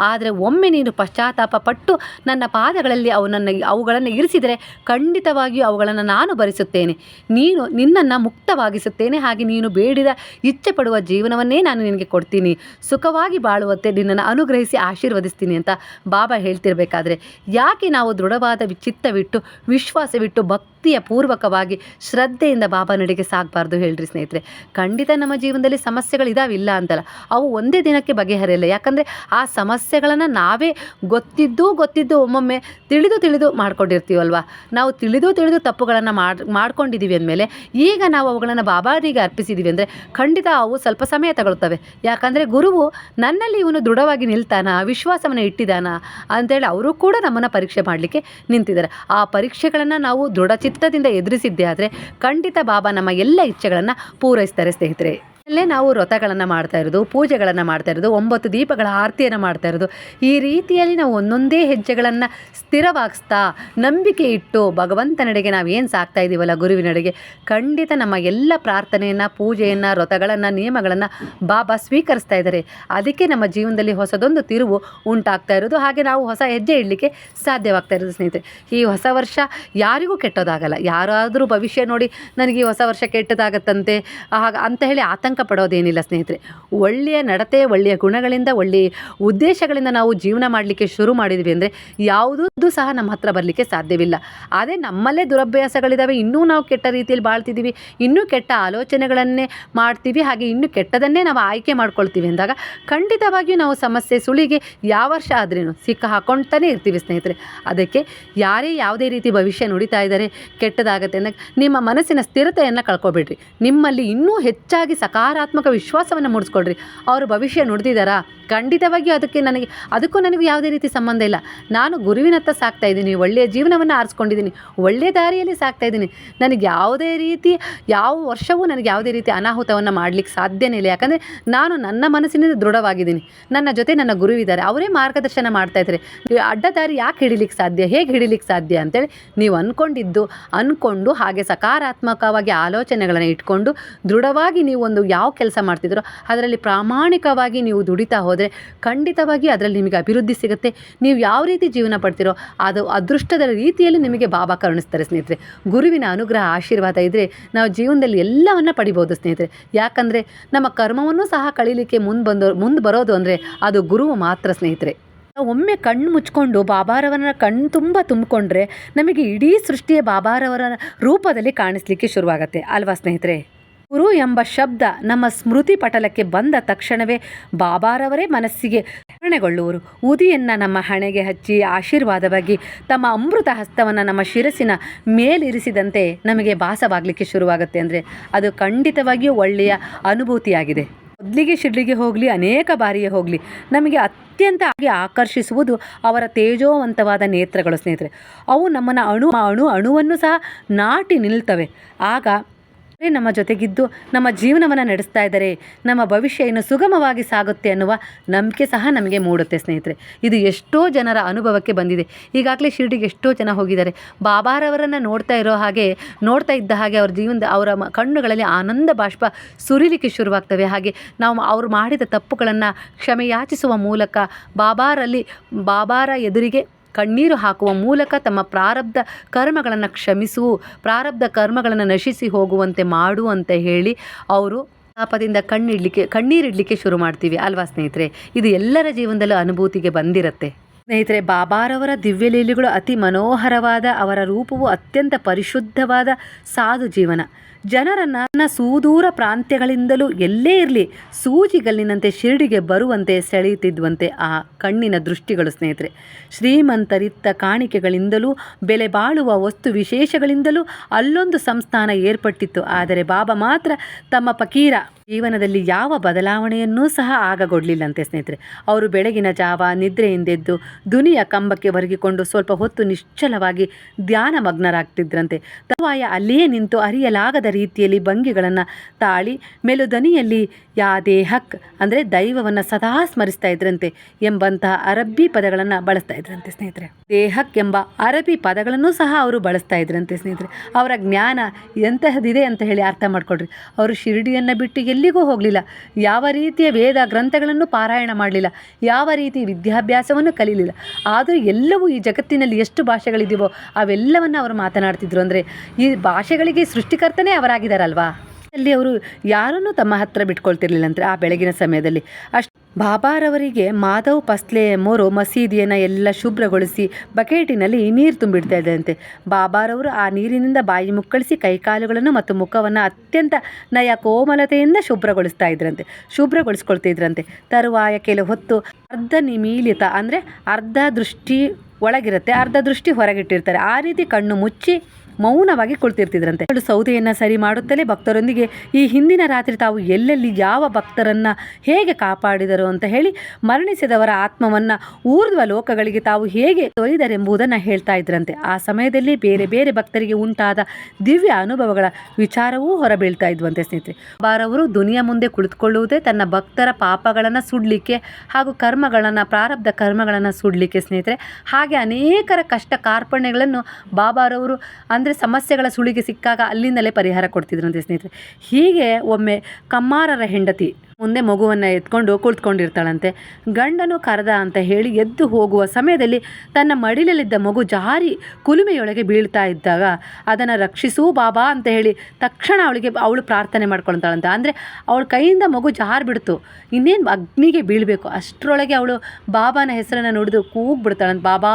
ಆದರೆ ಒಮ್ಮೆ ನೀನು ಪಶ್ಚಾತ್ತಾಪ ಪಟ್ಟು ನನ್ನ ಪಾದಗಳಲ್ಲಿ ಅವನನ್ನು, ಅವುಗಳನ್ನು ಇರಿಸಿದರೆ ಖಂಡಿತವಾಗಿಯೂ ಅವುಗಳನ್ನು ನಾನು ಭರಿಸುತ್ತೇನೆ. ನೀನು ನಿನ್ನನ್ನು ಮುಕ್ತವಾಗಿಸುತ್ತೇನೆ. ಹಾಗೆ ನೀನು ಬೇಡಿದ ಇಚ್ಛೆ ಪಡುವ ಜೀವನವನ್ನೇ ನಾನು ನಿನಗೆ ಕೊಡ್ತೀನಿ. ಸುಖವಾಗಿ ಬಾಳುವಂತೆ ನಿನ್ನನ್ನು ಅನುಗ್ರಹಿಸಿ ಆಶೀರ್ವದಿಸ್ತೀನಿ ಅಂತ ಬಾಬಾ ಹೇಳ್ತಿರ್ಬೇಕಾದ್ರೆ ಯಾಕೆ ನಾವು ದೃಢವಾದ ಚಿತ್ತವಿಟ್ಟು ವಿಶ್ವಾಸವಿಟ್ಟು ಭಕ್ತಿಯ ಪೂರ್ವಕವಾಗಿ ಶ್ರದ್ಧೆಯಿಂದ ಬಾಬಾ ನಡೆಗೆ ಸಾಗಬಾರ್ದು ಹೇಳ್ರಿ ಸ್ನೇಹಿತರೆ. ಖಂಡಿತ ನಮ್ಮ ಜೀವನದಲ್ಲಿ ಸಮಸ್ಯೆಗಳು ಇದಾವಿಲ್ಲ ಅಂತಲ್ಲ. ಅವು ಒಂದೇ ದಿನಕ್ಕೆ ಬಗೆಹರಿಯಲ್ಲ. ಯಾಕಂದರೆ ಆ ಸಮಸ್ಯೆಗಳನ್ನು ನಾವೇ ಗೊತ್ತಿದ್ದು ಗೊತ್ತಿದ್ದು ಒಮ್ಮೊಮ್ಮೆ ತಿಳಿದು ತಿಳಿದು ಮಾಡ್ಕೊಂಡಿರ್ತೀವಲ್ವ? ನಾವು ತಿಳಿದು ತಿಳಿದು ತಪ್ಪುಗಳನ್ನು ಮಾಡಿ ಮಾಡ್ಕೊಂಡಿದ್ದೀವಿ ಅಂದಮೇಲೆ ಈಗ ನಾವು ಅವುಗಳನ್ನು ಬಾಬಾರಿಗೆ ಅರ್ಪಿಸಿದ್ದೀವಿ ಅಂದರೆ ಖಂಡಿತ ಅವು ಸ್ವಲ್ಪ ಸಮಯ ತಗೊಳ್ತವೆ. ಯಾಕಂದರೆ ಗುರುವು ನನ್ನಲ್ಲಿ ಇವನು ದೃಢವಾಗಿ ನಿಲ್ತಾನ? ವಿಶ್ವಾಸವನ್ನು ಇಟ್ಟಿದ್ದಾನ ಅಂತೇಳಿ ಅವರು ಕೂಡ ನಮ್ಮನ್ನು ಪರೀಕ್ಷೆ ಮಾಡಲಿಕ್ಕೆ ನಿಂತಿದ್ದಾರೆ. ಆ ಪರೀಕ್ಷೆಗಳನ್ನು ನಾವು ದೃಢಚಿತ್ತದಿಂದ ಎದುರಿಸಿದ್ದೇ ಆದರೆ ಖಂಡಿತ ಬಾಬಾ ನಮ್ಮ ಎಲ್ಲ ಇಚ್ಛೆಗಳನ್ನು ಪೂರೈಸ್ತಾರೆ ಸ್ನೇಹಿತರೆ. ಅಲ್ಲೇ ನಾವು ವ್ರತಗಳನ್ನು ಮಾಡ್ತಾ ಇರೋದು, ಪೂಜೆಗಳನ್ನು ಮಾಡ್ತಾ ಇರೋದು, ಒಂಬತ್ತು ದೀಪಗಳ ಆರತಿಯನ್ನು ಮಾಡ್ತಾ ಇರೋದು. ಈ ರೀತಿಯಲ್ಲಿ ನಾವು ಒಂದೊಂದೇ ಹೆಜ್ಜೆಗಳನ್ನು ಸ್ಥಿರವಾಗಿಸ್ತಾ, ನಂಬಿಕೆ ಇಟ್ಟು ಭಗವಂತನೆಡೆಗೆ ನಾವು ಏನು ಸಾಕ್ತಾ ಇದ್ದೀವಲ್ಲ ಗುರುವಿನಡೆಗೆ, ಖಂಡಿತ ನಮ್ಮ ಎಲ್ಲ ಪ್ರಾರ್ಥನೆಯನ್ನು, ಪೂಜೆಯನ್ನು, ವ್ರತಗಳನ್ನು, ನಿಯಮಗಳನ್ನು ಬಾಬಾ ಸ್ವೀಕರಿಸ್ತಾ ಇದ್ದಾರೆ. ಅದಕ್ಕೆ ನಮ್ಮ ಜೀವನದಲ್ಲಿ ಹೊಸದೊಂದು ತಿರುವು ಉಂಟಾಗ್ತಾ ಇರೋದು. ಹಾಗೆ ನಾವು ಹೊಸ ಹೆಜ್ಜೆ ಇಡಲಿಕ್ಕೆ ಸಾಧ್ಯವಾಗ್ತಾ ಇರೋದು ಸ್ನೇಹಿತರೆ. ಈ ಹೊಸ ವರ್ಷ ಯಾರಿಗೂ ಕೆಟ್ಟೋದಾಗಲ್ಲ. ಯಾರಾದರೂ ಭವಿಷ್ಯ ನೋಡಿ, ನನಗೆ ಈ ಹೊಸ ವರ್ಷ ಕೆಟ್ಟದಾಗತ್ತಂತೆ. ಹಾಗ ಅಂತ ಹೇಳಿ ಆತಂಕ ಪಡೋದೇನಿಲ್ಲ ಸ್ನೇಹಿತರೆ. ಒಳ್ಳೆಯ ನಡತೆ, ಒಳ್ಳೆಯ ಗುಣಗಳಿಂದ, ಒಳ್ಳೆಯ ಉದ್ದೇಶಗಳಿಂದ ನಾವು ಜೀವನ ಮಾಡಲಿಕ್ಕೆ ಶುರು ಮಾಡಿದ್ವಿ ಅಂದರೆ ಯಾವುದೂ ಸಹ ನಮ್ಮ ಹತ್ರ ಬರಲಿಕ್ಕೆ ಸಾಧ್ಯವಿಲ್ಲ. ಅದೇ ನಮ್ಮಲ್ಲೇ ದುರಭ್ಯಾಸಗಳಿದ್ದಾವೆ ಇನ್ನೂ ನಾವು ಕೆಟ್ಟ ರೀತಿಯಲ್ಲಿ ಬಾಳ್ತಿದ್ದೀವಿ ಇನ್ನೂ ಕೆಟ್ಟ ಆಲೋಚನೆಗಳನ್ನೇ ಮಾಡ್ತೀವಿ. ಹಾಗೆ ಇನ್ನೂ ಕೆಟ್ಟದನ್ನೇ ನಾವು ಆಯ್ಕೆ ಮಾಡ್ಕೊಳ್ತೀವಿ ಅಂದಾಗ ಖಂಡಿತವಾಗಿಯೂ ನಾವು ಸಮಸ್ಯೆ ಸುಳಿಗೆ ಯಾವ ವರ್ಷ ಆದ್ರೂ ಸಿಕ್ಕ ಹಾಕೊಳ್ತಾನೆ ಇರ್ತೀವಿ ಸ್ನೇಹಿತರೆ. ಅದಕ್ಕೆ ಯಾರೇ ಯಾವುದೇ ರೀತಿ ಭವಿಷ್ಯ ನುಡಿತಾ ಇದ್ದಾರೆ ಕೆಟ್ಟದಾಗತ್ತೆ ಅಂದಾಗ ನಿಮ್ಮ ಮನಸ್ಸಿನ ಸ್ಥಿರತೆಯನ್ನು ಕಳ್ಕೊಬೇಡ್ರಿ. ನಿಮ್ಮಲ್ಲಿ ಇನ್ನೂ ಹೆಚ್ಚಾಗಿ ಸಕಾರಾತ್ಮಕ ವಿಶ್ವಾಸವನ್ನು ಮೂಡಿಸ್ಕೊಳ್ರಿ. ಅವರು ಭವಿಷ್ಯ ನುಡಿದಿದ್ದಾರಾ ಖಂಡಿತವಾಗಿ ಅದಕ್ಕೆ ನನಗೆ, ಅದಕ್ಕೂ ನನಗೆ ಯಾವುದೇ ರೀತಿ ಸಂಬಂಧ ಇಲ್ಲ. ನಾನು ಗುರುವಿನತ್ತ ಸಾಕ್ತಾ ಇದ್ದೀನಿ, ಒಳ್ಳೆಯ ಜೀವನವನ್ನು ಆರಿಸ್ಕೊಂಡಿದ್ದೀನಿ, ಒಳ್ಳೆಯ ದಾರಿಯಲ್ಲಿ ಸಾಕ್ತಾ ಇದ್ದೀನಿ. ನನಗೆ ಯಾವುದೇ ರೀತಿ, ಯಾವ ವರ್ಷವೂ ನನಗೆ ಯಾವುದೇ ರೀತಿ ಅನಾಹುತವನ್ನು ಮಾಡಲಿಕ್ಕೆ ಸಾಧ್ಯನೇ ಇಲ್ಲ. ಯಾಕಂದರೆ ನಾನು ನನ್ನ ಮನಸ್ಸಿನಿಂದ ದೃಢವಾಗಿದ್ದೀನಿ. ನನ್ನ ಜೊತೆ ನನ್ನ ಗುರುವಿದ್ದಾರೆ, ಅವರೇ ಮಾರ್ಗದರ್ಶನ ಮಾಡ್ತಾ ಇದ್ದಾರೆ. ಅಡ್ಡ ದಾರಿ ಯಾಕೆ ಹಿಡಿಲಿಕ್ಕೆ ಸಾಧ್ಯ, ಹೇಗೆ ಹಿಡಿಲಿಕ್ಕೆ ಸಾಧ್ಯ ಅಂತೇಳಿ ನೀವು ಅಂದ್ಕೊಂಡಿದ್ದು ಅಂದ್ಕೊಂಡು ಹಾಗೆ ಸಕಾರಾತ್ಮಕವಾಗಿ ಆಲೋಚನೆಗಳನ್ನು ಇಟ್ಕೊಂಡು ದೃಢವಾಗಿ ನೀವು ಒಂದು ಯಾವ ಕೆಲಸ ಮಾಡ್ತಿದ್ರೋ ಅದರಲ್ಲಿ ಪ್ರಾಮಾಣಿಕವಾಗಿ ನೀವು ದುಡಿತಾ ಹೋದರೆ ಖಂಡಿತವಾಗಿ ಅದರಲ್ಲಿ ನಿಮಗೆ ಅಭಿವೃದ್ಧಿ ಸಿಗುತ್ತೆ. ನೀವು ಯಾವ ರೀತಿ ಜೀವನ ಪಡ್ತಿರೋ ಅದು ಅದೃಷ್ಟದ ರೀತಿಯಲ್ಲಿ ನಿಮಗೆ ಬಾಬಾ ಕರುಣಿಸ್ತಾರೆ ಸ್ನೇಹಿತರೆ. ಗುರುವಿನ ಅನುಗ್ರಹ, ಆಶೀರ್ವಾದ ಇದ್ದರೆ ನಾವು ಜೀವನದಲ್ಲಿ ಎಲ್ಲವನ್ನು ಪಡಿಬೋದು ಸ್ನೇಹಿತರೆ. ಯಾಕಂದರೆ ನಮ್ಮ ಕರ್ಮವನ್ನು ಸಹ ಕಳೀಲಿಕ್ಕೆ ಮುಂದೆ ಬಂದು, ಮುಂದೆ ಬರೋದು ಅಂದರೆ ಅದು ಗುರುವು ಮಾತ್ರ ಸ್ನೇಹಿತರೆ. ಒಮ್ಮೆ ಕಣ್ಣು ಮುಚ್ಕೊಂಡು ಬಾಬಾರವರ ಕಣ್ಣು ತುಂಬ ತುಂಬಿಕೊಂಡ್ರೆ ನಮಗೆ ಇಡೀ ಸೃಷ್ಟಿಯ ಬಾಬಾರವರ ರೂಪದಲ್ಲಿ ಕಾಣಿಸ್ಲಿಕ್ಕೆ ಶುರುವಾಗತ್ತೆ. ಅಲ್ವಾ ಸ್ನೇಹಿತರೆ? ಗುರು ಎಂಬ ಶಬ್ದ ನಮ್ಮ ಸ್ಮೃತಿ ಪಟಲಕ್ಕೆ ಬಂದ ತಕ್ಷಣವೇ ಬಾಬಾರವರೇ ಮನಸ್ಸಿಗೆ ಹಣೆಗೊಳ್ಳುವರು ಉದಿಯನ್ನು ನಮ್ಮ ಹಣೆಗೆ ಹಚ್ಚಿ ಆಶೀರ್ವಾದವಾಗಿ ತಮ್ಮ ಅಮೃತ ಹಸ್ತವನ್ನು ನಮ್ಮ ಶಿರಸಿನ ಮೇಲಿರಿಸಿದಂತೆ ನಮಗೆ ಭಾಸವಾಗಲಿಕ್ಕೆ ಶುರುವಾಗುತ್ತೆ ಅಂದರೆ ಅದು ಖಂಡಿತವಾಗಿಯೂ ಒಳ್ಳೆಯ ಅನುಭೂತಿಯಾಗಿದೆ. ಮೊದಲಿಗೆ ಶಿಡ್ಲಿಗೆ ಹೋಗಲಿ, ಅನೇಕ ಬಾರಿಯೇ ಹೋಗಲಿ, ನಮಗೆ ಅತ್ಯಂತ ಆಗಿ ಆಕರ್ಷಿಸುವುದು ಅವರ ತೇಜೋವಂತವಾದ ನೇತ್ರಗಳು ಸ್ನೇಹಿತರೆ. ಅವು ನಮ್ಮನ್ನು ಅಣು ಅಣು, ಅಣುವನ್ನು ಸಹ ನಾಟಿ ನಿಲ್ತವೆ. ಆಗ ನಮ್ಮ ಜೊತೆಗಿದ್ದು ನಮ್ಮ ಜೀವನವನ್ನು ನಡೆಸ್ತಾ ಇದ್ದಾರೆ. ನಮ್ಮ ಭವಿಷ್ಯ ಇನ್ನು ಸುಗಮವಾಗಿ ಸಾಗುತ್ತೆ ಅನ್ನುವ ನಂಬಿಕೆ ಸಹ ನಮಗೆ ಮೂಡುತ್ತೆ ಸ್ನೇಹಿತರೆ. ಇದು ಎಷ್ಟೋ ಜನರ ಅನುಭವಕ್ಕೆ ಬಂದಿದೆ. ಈಗಾಗಲೇ ಶಿರ್ಡಿಗೆ ಎಷ್ಟೋ ಜನ ಹೋಗಿದ್ದಾರೆ. ಬಾಬಾರವರನ್ನು ನೋಡ್ತಾ ಇರೋ ಹಾಗೆ, ನೋಡ್ತಾ ಇದ್ದ ಹಾಗೆ ಅವ್ರ ಜೀವನದ, ಅವರ ಕಣ್ಣುಗಳಲ್ಲಿ ಆನಂದ ಬಾಷ್ಪ ಸುರಿಲಿಕ್ಕೆ ಶುರುವಾಗ್ತವೆ. ಹಾಗೆ ನಾವು ಅವರು ಮಾಡಿದ ತಪ್ಪುಗಳನ್ನು ಕ್ಷಮೆಯಾಚಿಸುವ ಮೂಲಕ ಬಾಬಾರಲ್ಲಿ, ಬಾಬಾರ ಎದುರಿಗೆ ಕಣ್ಣೀರು ಹಾಕುವ ಮೂಲಕ ತಮ್ಮ ಪ್ರಾರಬ್ಧ ಕರ್ಮಗಳನ್ನು ಕ್ಷಮಿಸು, ಪ್ರಾರಬ್ಧ ಕರ್ಮಗಳನ್ನು ನಶಿಸಿ ಹೋಗುವಂತೆ ಮಾಡು ಅಂತ ಹೇಳಿ ಅವರು ಪಾಪದಿಂದ ಕಣ್ಣಿಡ್ಲಿಕ್ಕೆ, ಕಣ್ಣೀರಿಡ್ಲಿಕ್ಕೆ ಶುರು ಮಾಡ್ತೀವಿ. ಅಲ್ವಾ ಸ್ನೇಹಿತರೆ? ಇದು ಎಲ್ಲರ ಜೀವನದಲ್ಲೂ ಅನುಭೂತಿಗೆ ಬಂದಿರುತ್ತೆ. ಸ್ನೇಹಿತರೆ, ಬಾಬಾರವರ ದಿವ್ಯಲೀಲೆಗಳು ಅತಿ ಮನೋಹರವಾದ ಅವರ ರೂಪವು ಅತ್ಯಂತ ಪರಿಶುದ್ಧವಾದ ಸಾಧು ಜೀವನ. ಜನರನ್ನು ಸುದೂರ ಪ್ರಾಂತ್ಯಗಳಿಂದಲೂ ಎಲ್ಲೇ ಇರಲಿ ಸೂಜಿಗಲ್ಲಿನಂತೆ ಶಿರಡಿಗೆ ಬರುವಂತೆ ಸೆಳೆಯುತ್ತಿದ್ದಂತೆ ಆ ಕಣ್ಣಿನ ದೃಷ್ಟಿಗಳು ಸ್ನೇಹಿತರೆ. ಶ್ರೀಮಂತರಿತ್ತ ಕಾಣಿಕೆಗಳಿಂದಲೂ, ಬೆಲೆ ಬಾಳುವ ವಸ್ತು ವಿಶೇಷಗಳಿಂದಲೂ ಅಲ್ಲೊಂದು ಸಂಸ್ಥಾನ ಏರ್ಪಟ್ಟಿತ್ತು. ಆದರೆ ಬಾಬಾ ಮಾತ್ರ ತಮ್ಮ ಪಕೀರ ಜೀವನದಲ್ಲಿ ಯಾವ ಬದಲಾವಣೆಯನ್ನೂ ಸಹ ಆಗಗೊಡ್ಲಿಲ್ಲಂತೆ ಸ್ನೇಹಿತರೆ. ಅವರು ಬೆಳಗಿನ ಜಾವ ನಿದ್ರೆಯಿಂದೆದ್ದು ದುನಿಯ ಕಂಬಕ್ಕೆ ಒರಗಿಕೊಂಡು ಸ್ವಲ್ಪ ಹೊತ್ತು ನಿಶ್ಚಲವಾಗಿ ಧ್ಯಾನ ಮಗ್ನರಾಗ್ತಿದ್ರಂತೆ ತರುವಾಯ ಅಲ್ಲಿಯೇ ನಿಂತು ಅರಿಯಲಾಗದ ರೀತಿಯಲ್ಲಿ ಭಂಗಿಗಳನ್ನು ತಾಳಿ ಮೆಲುದನಿಯಲ್ಲಿ ಯಾ ದೇಹಕ್ ಅಂದರೆ ದೈವವನ್ನು ಸದಾ ಸ್ಮರಿಸ್ತಾ ಇದ್ರಂತೆ ಎಂಬಂತಹ ಅರಬ್ಬಿ ಪದಗಳನ್ನು ಬಳಸ್ತಾ ಇದ್ರಂತೆ ಸ್ನೇಹಿತರೆ. ದೇಹಕ್ ಎಂಬ ಅರಬ್ಬಿ ಪದಗಳನ್ನು ಸಹ ಅವರು ಬಳಸ್ತಾ ಇದ್ರಂತೆ ಸ್ನೇಹಿತರೆ. ಅವರ ಜ್ಞಾನ ಎಂತಹದಿದೆ ಅಂತ ಹೇಳಿ ಅರ್ಥ ಮಾಡಿಕೊಡ್ರಿ ಅವರು ಶಿರಡಿಯನ್ನು ಬಿಟ್ಟು ಎಲ್ಲಿಗೂ ಹೋಗಲಿಲ್ಲ. ಯಾವ ರೀತಿಯ ವೇದ ಗ್ರಂಥಗಳನ್ನು ಪಾರಾಯಣ ಮಾಡಲಿಲ್ಲ. ಯಾವ ರೀತಿ ವಿದ್ಯಾಭ್ಯಾಸವನ್ನು ಕಲೀಲಿಲ್ಲ. ಆದರೂ ಎಲ್ಲವೂ ಈ ಜಗತ್ತಿನಲ್ಲಿ ಎಷ್ಟು ಭಾಷೆಗಳಿದೆಯೋ ಅವೆಲ್ಲವನ್ನು ಅವರು ಮಾತನಾಡ್ತಿದ್ರು. ಅಂದರೆ ಈ ಭಾಷೆಗಳಿಗೆ ಸೃಷ್ಟಿಕರ್ತನೇ ಅವರಾಗಿದ್ದಾರಲ್ವಾ? ಅಲ್ಲಿ ಅವರು ಯಾರನ್ನೂ ತಮ್ಮ ಹತ್ರ ಬಿಟ್ಕೊಳ್ತಿರ್ಲಿಲ್ಲಂತೆ ಆ ಬೆಳಗಿನ ಸಮಯದಲ್ಲಿ. ಅಷ್ಟು ಬಾಬಾರವರಿಗೆ ಮಾಧವ್ ಪಸ್ಲೆ ಎಂಬುವರು ಮಸೀದಿಯನ್ನು ಎಲ್ಲ ಶುಭ್ರಗೊಳಿಸಿ ಬಕೆಟಿನಲ್ಲಿ ನೀರು ತುಂಬಿಡ್ತಾ ಇದ್ದಂತೆ ಬಾಬಾರವರು ಆ ನೀರಿನಿಂದ ಬಾಯಿ ಮುಕ್ಕಳಿಸಿ ಕೈಕಾಲುಗಳನ್ನು ಮತ್ತು ಮುಖವನ್ನು ಅತ್ಯಂತ ನಯ ಕೋಮಲತೆಯಿಂದ ಶುಭ್ರಗೊಳಿಸ್ತಾ ಇದ್ರಂತೆ. ಶುಭ್ರಗೊಳಿಸ್ಕೊಳ್ತಾ ಇದ್ರಂತೆ. ತರುವಾಯ ಕೆಲವು ಹೊತ್ತು ಅರ್ಧ ನಿಮೀಲಿತ ಅಂದರೆ ಅರ್ಧ ದೃಷ್ಟಿ ಒಳಗಿರುತ್ತೆ, ಅರ್ಧ ದೃಷ್ಟಿ ಹೊರಗಿಟ್ಟಿರ್ತಾರೆ. ಆ ರೀತಿ ಕಣ್ಣು ಮುಚ್ಚಿ ಮೌನವಾಗಿ ಕುಳಿತಿರ್ತಿದ್ರಂತೆ. ಸೌದೆಯನ್ನು ಸರಿ ಮಾಡುತ್ತಲೇ ಭಕ್ತರೊಂದಿಗೆ ಈ ಹಿಂದಿನ ರಾತ್ರಿ ತಾವು ಎಲ್ಲೆಲ್ಲಿ ಯಾವ ಭಕ್ತರನ್ನ ಹೇಗೆ ಕಾಪಾಡಿದರು ಅಂತ ಹೇಳಿ ಮರಣಿಸಿದವರ ಆತ್ಮವನ್ನ ಊರ್ಧ್ವ ಲೋಕಗಳಿಗೆ ತಾವು ಹೇಗೆ ತೊಯ್ದರೆಂಬುದನ್ನು ಹೇಳ್ತಾ ಇದ್ರಂತೆ. ಆ ಸಮಯದಲ್ಲಿ ಬೇರೆ ಬೇರೆ ಭಕ್ತರಿಗೆ ಉಂಟಾದ ದಿವ್ಯ ಅನುಭವಗಳ ವಿಚಾರವೂ ಹೊರಬೀಳ್ತಾ ಇದ್ವಂತೆ ಸ್ನೇಹಿತರೆ. ಬಾರವರು ದುನಿಯ ಮುಂದೆ ಕುಳಿತುಕೊಳ್ಳುವುದೇ ತನ್ನ ಭಕ್ತರ ಪಾಪಗಳನ್ನು ಸುಡ್ಲಿಕ್ಕೆ ಹಾಗೂ ಕರ್ಮಗಳನ್ನು, ಪ್ರಾರಬ್ಧ ಕರ್ಮಗಳನ್ನು ಸುಡ್ಲಿಕ್ಕೆ ಸ್ನೇಹಿತರೆ. ಹಾಗೆ ಅನೇಕರ ಕಷ್ಟ ಕಾರ್ಪಣ್ಯಗಳನ್ನು ಬಾಬಾರವರು ಅಂದರೆ ಸಮಸ್ಯೆಗಳ ಸುಳಿಗೆ ಸಿಕ್ಕಾಗ ಅಲ್ಲಿಂದಲೇ ಪರಿಹಾರ ಕೊಡ್ತಿದ್ರಂತೆ ಸ್ನೇಹಿತರೆ. ಹೀಗೆ ಒಮ್ಮೆ ಕಮ್ಮಾರರ ಹೆಂಡತಿ ಮುಂದೆ ಮಗುವನ್ನು ಎತ್ಕೊಂಡು ಕುಳಿತುಕೊಂಡಿರ್ತಾಳಂತೆ. ಗಂಡನು ಕರೆದ ಅಂತ ಹೇಳಿ ಎದ್ದು ಹೋಗುವ ಸಮಯದಲ್ಲಿ ತನ್ನ ಮಡಿಲಲ್ಲಿದ್ದ ಮಗು ಜಾರಿ ಕುಲುಮೆಯೊಳಗೆ ಬೀಳ್ತಾ ಇದ್ದಾಗ ಅದನ್ನು ರಕ್ಷಿಸು ಬಾಬಾ ಅಂತ ಹೇಳಿ ತಕ್ಷಣ ಅವಳಿಗೆ ಅವಳು ಪ್ರಾರ್ಥನೆ ಮಾಡ್ಕೊಳ್ತಾಳಂತೆ. ಅಂದರೆ ಅವಳ ಕೈಯಿಂದ ಮಗು ಜಾರಿ ಬಿಡ್ತು ಇನ್ನೇನು ಅಗ್ನಿಗೆ ಬೀಳಬೇಕು? ಅಷ್ಟರೊಳಗೆ ಅವಳು ಬಾಬಾನ ಹೆಸರನ್ನು ನುಡಿದು ಕೂಗ್ಬಿಡ್ತಾಳಂತೆ. ಬಾಬಾ,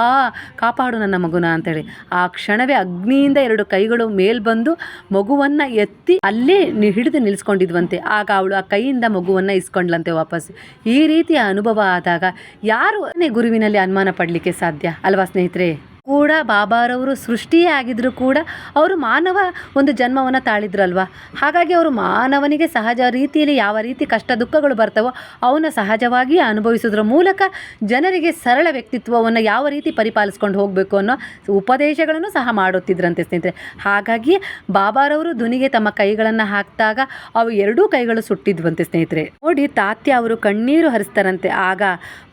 ಕಾಪಾಡು ನನ್ನ ಮಗುನ ಅಂತೇಳಿ ಆ ಕ್ಷಣವೇ ಅಗ್ನಿಯಿಂದ ಎರಡು ಕೈಗಳು ಮೇಲ್ ಬಂದು ಮಗುವನ್ನು ಎತ್ತಿ ಅಲ್ಲೇ ಹಿಡಿದು ನಿಲ್ಲಿಸ್ಕೊಂಡಿದ್ವಂತೆ ಆಗ ಅವಳು ಆ ಕೈಯಿಂದ ಮಗುವನ್ನು ಇಸ್ಕೊಂಡ್ಲಂತೆ ವಾಪಸ್. ಈ ರೀತಿಯ ಅನುಭವ ಆದಾಗ ಯಾರು ಗುರುವಿನಲ್ಲಿ ಅನುಮಾನ ಪಡಲಿಕ್ಕೆ ಸಾಧ್ಯ? ಅಲ್ವಾ ಸ್ನೇಹಿತರೆ? ಕೂಡ ಬಾಬಾರವರು ಸೃಷ್ಟಿಯೇ ಆಗಿದ್ದರೂ ಕೂಡ ಅವರು ಮಾನವ ಒಂದು ಜನ್ಮವನ್ನು ತಾಳಿದ್ರಲ್ವಾ? ಹಾಗಾಗಿ ಅವರು ಮಾನವನಿಗೆ ಸಹಜ ರೀತಿಯಲ್ಲಿ ಯಾವ ರೀತಿ ಕಷ್ಟ ದುಃಖಗಳು ಬರ್ತವೋ ಅವನ್ನ ಸಹಜವಾಗಿ ಅನುಭವಿಸೋದ್ರ ಮೂಲಕ ಜನರಿಗೆ ಸರಳ ವ್ಯಕ್ತಿತ್ವವನ್ನು ಯಾವ ರೀತಿ ಪರಿಪಾಲಿಸ್ಕೊಂಡು ಹೋಗಬೇಕು ಅನ್ನೋ ಉಪದೇಶಗಳನ್ನು ಸಹ ಮಾಡುತ್ತಿದ್ರಂತೆ ಸ್ನೇಹಿತರೆ. ಹಾಗಾಗಿ ಬಾಬಾರವರು ದುನಿಗೆ ತಮ್ಮ ಕೈಗಳನ್ನು ಹಾಕಿದಾಗ ಅವು ಎರಡೂ ಕೈಗಳು ಸುಟ್ಟಿದ್ವಂತೆ ಸ್ನೇಹಿತರೆ. ನೋಡಿ ತಾತ್ಯ ಅವರು ಕಣ್ಣೀರು ಹರಿಸ್ತಾರಂತೆ. ಆಗ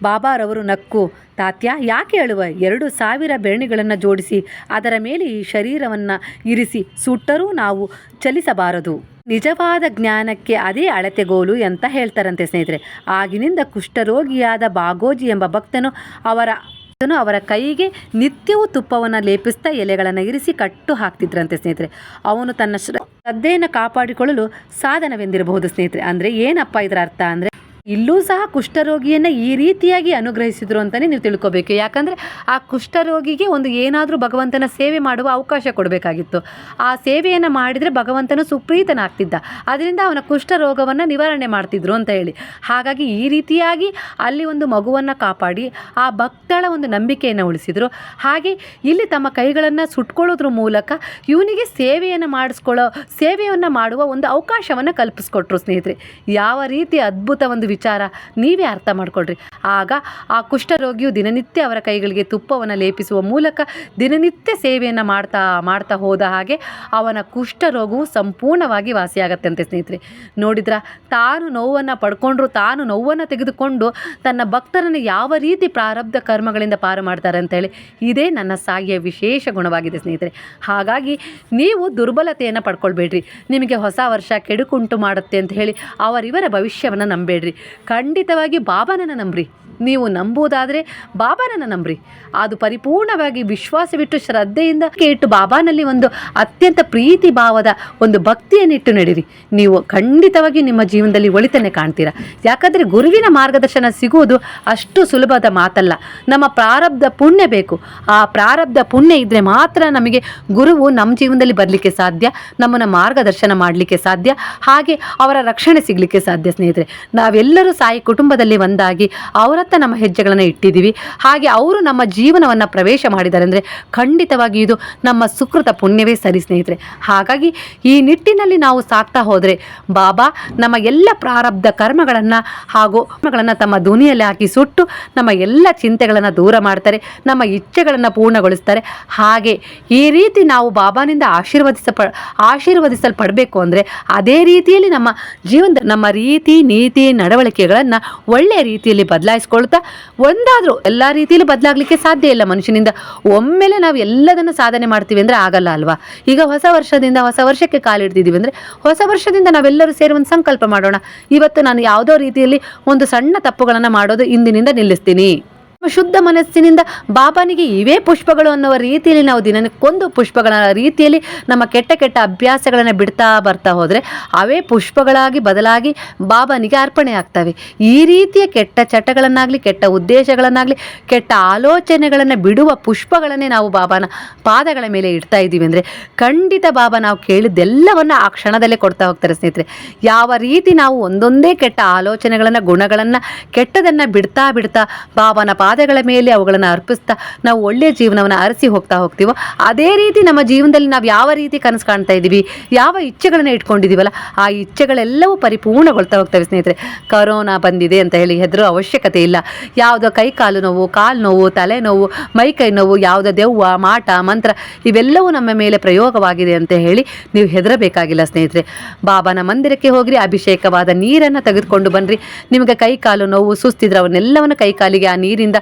ಬಾಬಾರವರು ನಕ್ಕು ತಾತ್ಯ ಯಾಕೆ ಹೇಳುವ ಎರಡು ಸಾವಿರ ಬೆರಣಿಗಳನ್ನು ಜೋಡಿಸಿ ಅದರ ಮೇಲೆ ಈ ಶರೀರವನ್ನು ಇರಿಸಿ ಸುಟ್ಟರೂ ನಾವು ಚಲಿಸಬಾರದು. ನಿಜವಾದ ಜ್ಞಾನಕ್ಕೆ ಅದೇ ಅಳತೆಗೋಲು ಅಂತ ಹೇಳ್ತಾರಂತೆ ಸ್ನೇಹಿತರೆ. ಆಗಿನಿಂದ ಕುಷ್ಠರೋಗಿಯಾದ ಬಾಗೋಜಿ ಎಂಬ ಭಕ್ತನು ಅವರ ಅವರ ಕೈಗೆ ನಿತ್ಯವೂ ತುಪ್ಪವನ್ನು ಲೇಪಿಸ್ತಾ ಎಲೆಗಳನ್ನು ಇರಿಸಿ ಕಟ್ಟು ಹಾಕ್ತಿದ್ರಂತೆ ಸ್ನೇಹಿತರೆ. ಅವನು ತನ್ನ ಶ್ರ- ಶ್ರದ್ಧೆಯನ್ನು ಕಾಪಾಡಿಕೊಳ್ಳಲು ಸಾಧನವೆಂದಿರಬಹುದು ಸ್ನೇಹಿತರೆ. ಅಂದರೆ ಏನಪ್ಪ ಇದರ ಅರ್ಥ ಅಂದರೆ ಇಲ್ಲೂ ಸಹ ಕುಷ್ಠರೋಗಿಯನ್ನು ಈ ರೀತಿಯಾಗಿ ಅನುಗ್ರಹಿಸಿದ್ರು ಅಂತಲೇ ನೀವು ತಿಳ್ಕೊಬೇಕು. ಯಾಕಂದರೆ ಆ ಕುಷ್ಠರೋಗಿಗೆ ಒಂದು ಏನಾದರೂ ಭಗವಂತನ ಸೇವೆ ಮಾಡುವ ಅವಕಾಶ ಕೊಡಬೇಕಾಗಿತ್ತು. ಆ ಸೇವೆಯನ್ನು ಮಾಡಿದರೆ ಭಗವಂತನು ಸುಪ್ರೀತನಾಗ್ತಿದ್ದ. ಅದರಿಂದ ಅವನ ಕುಷ್ಠರೋಗವನ್ನು ನಿವಾರಣೆ ಮಾಡ್ತಿದ್ರು ಅಂತ ಹೇಳಿ. ಹಾಗಾಗಿ ಈ ರೀತಿಯಾಗಿ ಅಲ್ಲಿ ಒಂದು ಮಗುವನ್ನು ಕಾಪಾಡಿ, ಆ ಭಕ್ತಳ ಒಂದು ನಂಬಿಕೆಯನ್ನು ಉಳಿಸಿದರು. ಹಾಗೆ ಇಲ್ಲಿ ತಮ್ಮ ಕೈಗಳನ್ನು ಸುಟ್ಕೊಳ್ಳೋದ್ರ ಮೂಲಕ ಇವನಿಗೆ ಸೇವೆಯನ್ನು ಮಾಡಿಸ್ಕೊಳ್ಳೋ, ಸೇವೆಯನ್ನು ಮಾಡುವ ಒಂದು ಅವಕಾಶವನ್ನು ಕಲ್ಪಿಸ್ಕೊಟ್ರು ಸ್ನೇಹಿತರೆ. ಯಾವ ರೀತಿ ಅದ್ಭುತ ಒಂದು ವಿಚಾರ ನೀವೇ ಅರ್ಥ ಮಾಡ್ಕೊಳ್ರಿ. ಆಗ ಆ ಕುಷ್ಠರೋಗಿಯು ದಿನನಿತ್ಯ ಅವರ ಕೈಗಳಿಗೆ ತುಪ್ಪವನ್ನು ಲೇಪಿಸುವ ಮೂಲಕ ದಿನನಿತ್ಯ ಸೇವೆಯನ್ನು ಮಾಡ್ತಾ ಮಾಡ್ತಾ ಹೋದ ಹಾಗೆ ಅವನ ಕುಷ್ಠರೋಗವು ಸಂಪೂರ್ಣವಾಗಿ ವಾಸಿಯಾಗತ್ತೆ ಅಂತ ಸ್ನೇಹಿತರೆ. ನೋಡಿದ್ರ, ತಾನು ನೋವನ್ನು ಪಡ್ಕೊಂಡ್ರು, ತಾನು ನೋವನ್ನು ತೆಗೆದುಕೊಂಡು ತನ್ನ ಭಕ್ತರನ್ನು ಯಾವ ರೀತಿ ಪ್ರಾರಬ್ಧ ಕರ್ಮಗಳಿಂದ ಪಾರು ಮಾಡ್ತಾರೆ ಅಂತೇಳಿ ಇದೇ ನನ್ನ ಸಾಯಿಯ ವಿಶೇಷ ಗುಣವಾಗಿದೆ ಸ್ನೇಹಿತರೆ. ಹಾಗಾಗಿ ನೀವು ದುರ್ಬಲತೆಯನ್ನು ಪಡ್ಕೊಳ್ಬೇಡ್ರಿ. ನಿಮಗೆ ಹೊಸ ವರ್ಷ ಕೆಡುಕುಂಟು ಮಾಡುತ್ತೆ ಅಂತ ಹೇಳಿ ಅವರಿವರ ಭವಿಷ್ಯವನ್ನು ನಂಬೇಡ್ರಿ. ಖಂಡಿತವಾಗಿ ಬಾಬಾನನ್ನು ನಂಬ್ರಿ. ನೀವು ನಂಬುವುದಾದರೆ ಬಾಬಾನನ್ನ ನಂಬ್ರಿ. ಅದು ಪರಿಪೂರ್ಣವಾಗಿ ವಿಶ್ವಾಸವಿಟ್ಟು ಶ್ರದ್ಧೆಯಿಂದ ಇಟ್ಟು ಬಾಬಾನಲ್ಲಿ ಒಂದು ಅತ್ಯಂತ ಪ್ರೀತಿ ಭಾವದ ಒಂದು ಭಕ್ತಿಯನ್ನಿಟ್ಟು ನಡೀರಿ ನೀವು ಖಂಡಿತವಾಗಿ ನಿಮ್ಮ ಜೀವನದಲ್ಲಿ ಒಳಿತನ್ನೇ ಕಾಣ್ತೀರಾ. ಯಾಕಂದರೆ ಗುರುವಿನ ಮಾರ್ಗದರ್ಶನ ಸಿಗುವುದು ಅಷ್ಟು ಸುಲಭದ ಮಾತಲ್ಲ. ನಮ್ಮ ಪ್ರಾರಬ್ಧ ಪುಣ್ಯ ಬೇಕು. ಆ ಪ್ರಾರಬ್ಧ ಪುಣ್ಯ ಇದ್ದರೆ ಮಾತ್ರ ನಮಗೆ ಗುರುವು ನಮ್ಮ ಜೀವನದಲ್ಲಿ ಬರಲಿಕ್ಕೆ ಸಾಧ್ಯ, ನಮ್ಮನ್ನು ಮಾರ್ಗದರ್ಶನ ಮಾಡಲಿಕ್ಕೆ ಸಾಧ್ಯ, ಹಾಗೆ ಅವರ ರಕ್ಷಣೆ ಸಿಗಲಿಕ್ಕೆ ಸಾಧ್ಯ ಸ್ನೇಹಿತರೆ. ನಾವೆಲ್ಲರೂ ಸಾಯಿ ಕುಟುಂಬದಲ್ಲಿ ಒಂದಾಗಿ ಅವರತ್ತ ನಮ್ಮ ಹೆಜ್ಜೆಗಳನ್ನು ಇಟ್ಟಿದ್ದೀವಿ. ಹಾಗೆ ಅವರು ನಮ್ಮ ಜೀವನವನ್ನು ಪ್ರವೇಶ ಮಾಡಿದ್ದಾರೆ ಅಂದರೆ ಖಂಡಿತವಾಗಿ ಇದು ನಮ್ಮ ಸುಕೃತ ಪುಣ್ಯವೇ ಸರಿ ಸ್ನೇಹಿತರೆ. ಹಾಗಾಗಿ ಈ ನಿಟ್ಟಿನಲ್ಲಿ ನಾವು ಸಾಕ್ತಾ ಹೋದರೆ ಬಾಬಾ ನಮ್ಮ ಎಲ್ಲ ಪ್ರಾರಬ್ಧ ಕರ್ಮಗಳನ್ನು ಹಾಗೂ ಕರ್ಮಗಳನ್ನು ತಮ್ಮ ಧ್ವನಿಯಲ್ಲಿ ಹಾಕಿ ಸುಟ್ಟು ನಮ್ಮ ಎಲ್ಲ ಚಿಂತೆಗಳನ್ನು ದೂರ ಮಾಡ್ತಾರೆ, ನಮ್ಮ ಇಚ್ಛೆಗಳನ್ನು ಪೂರ್ಣಗೊಳಿಸ್ತಾರೆ. ಹಾಗೆ ಈ ರೀತಿ ನಾವು ಬಾಬಾನಿಂದ ಆಶೀರ್ವದಿಸ ಆಶೀರ್ವದಿಸಲ್ಪಡಬೇಕು ಅಂದರೆ ಅದೇ ರೀತಿಯಲ್ಲಿ ನಮ್ಮ ಜೀವನದ ನಮ್ಮ ರೀತಿ, ನೀತಿ, ನಡವಳಿಕೆಗಳನ್ನು ಒಳ್ಳೆಯ ರೀತಿಯಲ್ಲಿ ಒಂದಾದರೂ ಎಲ್ಲ ರೀತಿಯಲ್ಲಿ ಬದಲಾಗಲಿಕ್ಕೆ ಸಾಧ್ಯ ಇಲ್ಲ ಮನುಷ್ಯನಿಂದ. ಒಮ್ಮೆಲೆ ನಾವು ಎಲ್ಲದನ್ನು ಸಾಧನೆ ಮಾಡ್ತೀವಿ ಅಂದರೆ ಆಗಲ್ಲ ಅಲ್ವಾ? ಈಗ ಹೊಸ ವರ್ಷದಿಂದ ಹೊಸ ವರ್ಷಕ್ಕೆ ಕಾಲಿಡ್ತಿದ್ದೀವಿ ಅಂದರೆ ಹೊಸ ವರ್ಷದಿಂದ ನಾವೆಲ್ಲರೂ ಸೇರಿ ಒಂದು ಸಂಕಲ್ಪ ಮಾಡೋಣ. ಇವತ್ತು ನಾನು ಯಾವುದೋ ರೀತಿಯಲ್ಲಿ ಒಂದು ಸಣ್ಣ ತಪ್ಪುಗಳನ್ನು ಮಾಡೋದು ಇಂದಿನಿಂದ ನಿಲ್ಲಿಸ್ತೀನಿ. ಶುದ್ಧ ಮನಸ್ಸಿನಿಂದ ಬಾಬಾನಿಗೆ ಇವೇ ಪುಷ್ಪಗಳು ಅನ್ನುವ ರೀತಿಯಲ್ಲಿ ನಾವು ದಿನಕ್ಕೊಂದು ಪುಷ್ಪಗಳ ರೀತಿಯಲ್ಲಿ ನಮ್ಮ ಕೆಟ್ಟ ಕೆಟ್ಟ ಅಭ್ಯಾಸಗಳನ್ನು ಬಿಡ್ತಾ ಬರ್ತಾ ಹೋದರೆ ಅವೇ ಪುಷ್ಪಗಳಾಗಿ ಬದಲಾಗಿ ಬಾಬಾನಿಗೆ ಅರ್ಪಣೆ ಆಗ್ತವೆ. ಈ ರೀತಿಯ ಕೆಟ್ಟ ಚಟಗಳನ್ನಾಗಲಿ, ಕೆಟ್ಟ ಉದ್ದೇಶಗಳನ್ನಾಗಲಿ, ಕೆಟ್ಟ ಆಲೋಚನೆಗಳನ್ನು ಬಿಡುವ ಪುಷ್ಪಗಳನ್ನೇ ನಾವು ಬಾಬಾನ ಪಾದಗಳ ಮೇಲೆ ಇಡ್ತಾ ಇದ್ದೀವಿ ಅಂದರೆ ಖಂಡಿತ ಬಾಬಾ ನಾವು ಕೇಳಿದ್ದೆಲ್ಲವನ್ನು ಆ ಕ್ಷಣದಲ್ಲೇ ಕೊಡ್ತಾ ಹೋಗ್ತಾರೆ ಸ್ನೇಹಿತರೆ. ಯಾವ ರೀತಿ ನಾವು ಒಂದೊಂದೇ ಕೆಟ್ಟ ಆಲೋಚನೆಗಳನ್ನು, ಗುಣಗಳನ್ನು, ಕೆಟ್ಟದನ್ನು ಬಿಡ್ತಾ ಬಿಡ್ತಾ ಬಾಬಾನ ಪಾದಗಳ ಮೇಲೆ ಅವುಗಳನ್ನು ಅರ್ಪಿಸ್ತಾ ನಾವು ಒಳ್ಳೆಯ ಜೀವನವನ್ನು ಅರಸಿ ಹೋಗ್ತಾ ಹೋಗ್ತೀವೋ, ಅದೇ ರೀತಿ ನಮ್ಮ ಜೀವನದಲ್ಲಿ ನಾವು ಯಾವ ರೀತಿ ಕನಸು ಕಾಣ್ತಾ ಇದ್ದೀವಿ, ಯಾವ ಇಚ್ಛೆಗಳನ್ನು ಇಟ್ಕೊಂಡಿದ್ದೀವಲ್ಲ, ಆ ಇಚ್ಛೆಗಳೆಲ್ಲವೂ ಪರಿಪೂರ್ಣಗೊಳ್ತಾ ಹೋಗ್ತವೆ ಸ್ನೇಹಿತರೆ. ಕರೋನಾ ಬಂದಿದೆ ಅಂತ ಹೇಳಿ ಹೆದರೋ ಅವಶ್ಯಕತೆ ಇಲ್ಲ. ಯಾವುದೋ ಕೈ ಕಾಲು ನೋವು ಕಾಲು ನೋವು ತಲೆನೋವು ಮೈ ಕೈ ನೋವು, ಯಾವುದೋ ದೆವ್ವ, ಮಾಟ, ಮಂತ್ರ, ಇವೆಲ್ಲವೂ ನಮ್ಮ ಮೇಲೆ ಪ್ರಯೋಗವಾಗಿದೆ ಅಂತ ಹೇಳಿ ನೀವು ಹೆದರಬೇಕಾಗಿಲ್ಲ ಸ್ನೇಹಿತರೆ. ಬಾಬಾನ ಮಂದಿರಕ್ಕೆ ಹೋಗ್ರಿ, ಅಭಿಷೇಕವಾದ ನೀರನ್ನು ತೆಗೆದುಕೊಂಡು ಬನ್ನಿರಿ ನಿಮಗೆ ಕೈ ಕಾಲು ನೋವು ಸುಸ್ತಿದ್ರೆ ಅವನ್ನೆಲ್ಲವನ್ನು ಕೈ ಕಾಲಿಗೆ ಆ ನೀರಿಂದ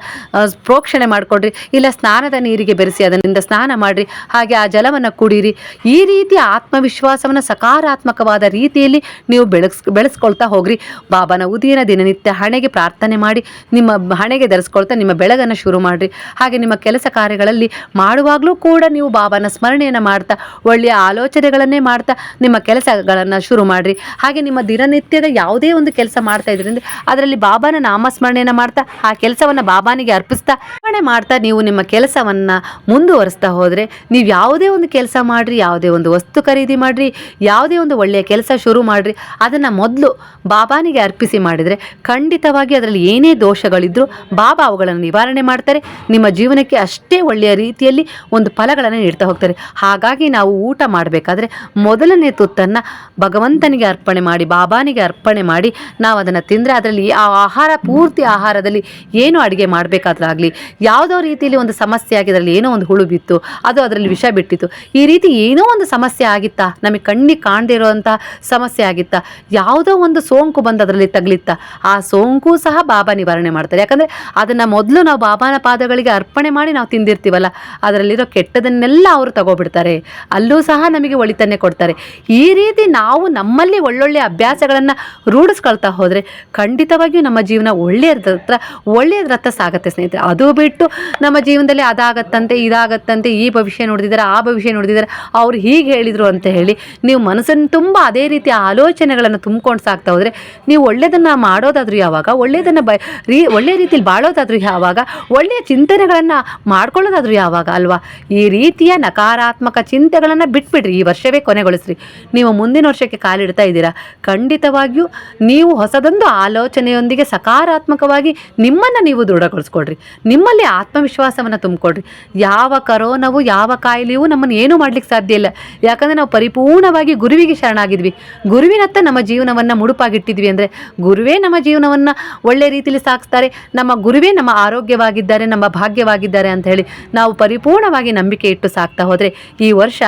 ಪ್ರೋಕ್ಷಣೆ ಮಾಡಿಕೊಡ್ರಿ. ಇಲ್ಲ ಸ್ನಾನದ ನೀರಿಗೆ ಬೆರೆಸಿ ಅದರಿಂದ ಸ್ನಾನ ಮಾಡಿರಿ. ಹಾಗೆ ಆ ಜಲವನ್ನು ಕುಡೀರಿ. ಈ ರೀತಿಯ ಆತ್ಮವಿಶ್ವಾಸವನ್ನು ಸಕಾರಾತ್ಮಕವಾದ ರೀತಿಯಲ್ಲಿ ನೀವು ಬೆಳೆಸ್ ಬೆಳೆಸ್ಕೊಳ್ತಾ ಹೋಗ್ರಿ. ಬಾಬಾನ ಉದಯನ ದಿನನಿತ್ಯ ಹಣೆಗೆ ಪ್ರಾರ್ಥನೆ ಮಾಡಿ, ನಿಮ್ಮ ಹಣೆಗೆ ಧರಿಸ್ಕೊಳ್ತಾ ನಿಮ್ಮ ಬೆಳಗನ್ನು ಶುರು ಮಾಡಿರಿ. ಹಾಗೆ ನಿಮ್ಮ ಕೆಲಸ ಕಾರ್ಯಗಳಲ್ಲಿ ಮಾಡುವಾಗಲೂ ಕೂಡ ನೀವು ಬಾಬಾನ ಸ್ಮರಣೆಯನ್ನು ಮಾಡ್ತಾ, ಒಳ್ಳೆಯ ಆಲೋಚನೆಗಳನ್ನೇ ಮಾಡ್ತಾ ನಿಮ್ಮ ಕೆಲಸಗಳನ್ನು ಶುರು ಮಾಡಿರಿ. ಹಾಗೆ ನಿಮ್ಮ ದಿನನಿತ್ಯದ ಯಾವುದೇ ಒಂದು ಕೆಲಸ ಮಾಡ್ತಾ ಇದ್ರಿಂದ ಅದರಲ್ಲಿ ಬಾಬಾನ ನಾಮಸ್ಮರಣೆಯನ್ನು ಮಾಡ್ತಾ, ಆ ಕೆಲಸವನ್ನು ಬಾಬಾನಿಗೆ ಅರ್ಪಿಸ್ತಾ ಅರ್ಪಣೆ ಮಾಡ್ತಾ ನೀವು ನಿಮ್ಮ ಕೆಲಸವನ್ನು ಮುಂದುವರಿಸ್ತಾ ಹೋದರೆ ನೀವು ಯಾವುದೇ ಒಂದು ಕೆಲಸ ಮಾಡಿರಿ, ಯಾವುದೇ ಒಂದು ವಸ್ತು ಖರೀದಿ ಮಾಡಿರಿ, ಯಾವುದೇ ಒಂದು ಒಳ್ಳೆಯ ಕೆಲಸ ಶುರು ಮಾಡಿರಿ, ಅದನ್ನು ಮೊದಲು ಬಾಬಾನಿಗೆ ಅರ್ಪಿಸಿ ಮಾಡಿದರೆ ಖಂಡಿತವಾಗಿ ಅದರಲ್ಲಿ ಏನೇ ದೋಷಗಳಿದ್ದರೂ ಬಾಬಾ ಅವುಗಳನ್ನು ನಿವಾರಣೆ ಮಾಡ್ತಾರೆ. ನಿಮ್ಮ ಜೀವನಕ್ಕೆ ಅಷ್ಟೇ ಒಳ್ಳೆಯ ರೀತಿಯಲ್ಲಿ ಒಂದು ಫಲಗಳನ್ನು ನೀಡ್ತಾ ಹೋಗ್ತಾರೆ. ಹಾಗಾಗಿ ನಾವು ಊಟ ಮಾಡಬೇಕಾದ್ರೆ ಮೊದಲನೇ ತುತ್ತನ್ನು ಭಗವಂತನಿಗೆ ಅರ್ಪಣೆ ಮಾಡಿ, ಬಾಬಾನಿಗೆ ಅರ್ಪಣೆ ಮಾಡಿ ನಾವು ಅದನ್ನು ತಿಂದರೆ ಅದರಲ್ಲಿ ಆ ಆಹಾರ, ಪೂರ್ತಿ ಆಹಾರದಲ್ಲಿ ಏನು ಅಡುಗೆ ಮಾಡಬೇಕಾದ್ರಾಗಲಿ ಯಾವುದೋ ರೀತಿಯಲ್ಲಿ ಒಂದು ಸಮಸ್ಯೆ ಆಗಿ ಅದರಲ್ಲಿ ಏನೋ ಒಂದು ಹುಳು ಬಿತ್ತು, ಅದು ಅದರಲ್ಲಿ ವಿಷ ಬಿಟ್ಟಿತ್ತು. ಈ ರೀತಿ ಏನೋ ಒಂದು ಸಮಸ್ಯೆ ಆಗಿತ್ತಾ? ನಮಗೆ ಕಣ್ಣಿಗೆ ಕಾಣದೇ ಇರುವಂಥ ಸಮಸ್ಯೆ ಆಗಿತ್ತಾ? ಯಾವುದೋ ಒಂದು ಸೋಂಕು ಬಂದು ಅದರಲ್ಲಿ ತಗಲಿತ್ತಾ? ಆ ಸೋಂಕು ಸಹ ಬಾಬಾ ನಿವಾರಣೆ ಮಾಡ್ತಾರೆ. ಯಾಕಂದರೆ ಅದನ್ನು ಮೊದಲು ನಾವು ಬಾಬಾನ ಪಾದಗಳಿಗೆ ಅರ್ಪಣೆ ಮಾಡಿ ನಾವು ತಿಂದಿರ್ತೀವಲ್ಲ, ಅದರಲ್ಲಿರೋ ಕೆಟ್ಟದನ್ನೆಲ್ಲ ಅವರು ತಗೋಬಿಡ್ತಾರೆ. ಅಲ್ಲೂ ಸಹ ನಮಗೆ ಒಳಿತನ್ನೇ ಕೊಡ್ತಾರೆ. ಈ ರೀತಿ ನಾವು ನಮ್ಮಲ್ಲಿ ಒಳ್ಳೊಳ್ಳೆ ಅಭ್ಯಾಸಗಳನ್ನು ರೂಢಿಸ್ಕೊಳ್ತಾ ಹೋದರೆ ಖಂಡಿತವಾಗಿಯೂ ನಮ್ಮ ಜೀವನ ಒಳ್ಳೆಯದ್ರ ಹತ್ರ ಒಳ್ಳೆಯದ್ರತ್ತ ಸಾಗತ್ತೆ ಸ್ನೇಹಿತರೆ. ಅದು ಬಿಟ್ಟು ನಮ್ಮ ಜೀವನದಲ್ಲಿ ಅದಾಗತ್ತಂತೆ, ಇದಾಗತ್ತಂತೆ, ಈ ಭವಿಷ್ಯ ನೋಡಿದ್ದಾರೆ ಆ ಭವಿಷ್ಯ ನೋಡಿದ್ದಾರೆ ಅವ್ರು ಹೀಗೆ ಹೇಳಿದರು ಅಂತ ಹೇಳಿ ನೀವು ಮನಸ್ಸನ್ನು ತುಂಬ ಅದೇ ರೀತಿಯ ಆಲೋಚನೆಗಳನ್ನು ತುಂಬಿಕೊಂಡು ಸಾಕ್ತಾ ಹೋದರೆ ನೀವು ಒಳ್ಳೆಯದನ್ನು ಮಾಡೋದಾದ್ರೂ ಯಾವಾಗ ಒಳ್ಳೆಯದನ್ನು ಬ, ರೀ ಒಳ್ಳೆಯ ರೀತಿಯಲ್ಲಿ ಬಾಳೋದಾದ್ರೂ ಯಾವಾಗ, ಒಳ್ಳೆಯ ಚಿಂತನೆಗಳನ್ನು ಮಾಡ್ಕೊಳ್ಳೋದಾದ್ರೂ ಯಾವಾಗ ಅಲ್ವಾ? ಈ ರೀತಿಯ ನಕಾರಾತ್ಮಕ ಚಿಂತೆಗಳನ್ನು ಬಿಟ್ಬಿಡ್ರಿ, ಈ ವರ್ಷವೇ ಕೊನೆಗೊಳಿಸ್ರಿ. ನೀವು ಮುಂದಿನ ವರ್ಷಕ್ಕೆ ಕಾಲಿಡ್ತಾ ಇದ್ದೀರಾ? ಖಂಡಿತವಾಗಿಯೂ ನೀವು ಹೊಸದೊಂದು ಆಲೋಚನೆಯೊಂದಿಗೆ ಸಕಾರಾತ್ಮಕವಾಗಿ ನಿಮ್ಮನ್ನು ನೀವು ದೃಢಗೊಳಿಸ್ಕೊಡ್ರಿ ನಿಮ್ಮಲ್ಲಿ ಆತ್ಮವಿಶ್ವಾಸವನ್ನು ತುಂಬಿಕೊಡ್ರಿ. ಯಾವ ಕರೋನವು, ಯಾವ ಕಾಯಿಲೆಯೂ ನಮ್ಮನ್ನು ಏನೂ ಮಾಡಲಿಕ್ಕೆ ಸಾಧ್ಯ ಇಲ್ಲ. ಯಾಕಂದರೆ ನಾವು ಪರಿಪೂರ್ಣವಾಗಿ ಗುರುವಿಗೆ ಶರಣಾಗಿದ್ವಿ. ಗುರುವಿನತ್ತ ನಮ್ಮ ಜೀವನವನ್ನು ಮುಡುಪಾಗಿಟ್ಟಿದ್ವಿ ಅಂದರೆ ಗುರುವೇ ನಮ್ಮ ಜೀವನವನ್ನು ಒಳ್ಳೆ ರೀತಿಯಲ್ಲಿ ಸಾಗಿಸ್ತಾರೆ ನಮ್ಮ ಗುರುವೇ ನಮ್ಮ ಆರೋಗ್ಯವಾಗಿದ್ದಾರೆ, ನಮ್ಮ ಭಾಗ್ಯವಾಗಿದ್ದಾರೆ ಅಂತ ಹೇಳಿ ನಾವು ಪರಿಪೂರ್ಣವಾಗಿ ನಂಬಿಕೆ ಇಟ್ಟು ಸಾಕ್ತಾ ಹೋದರೆ ಈ ವರ್ಷ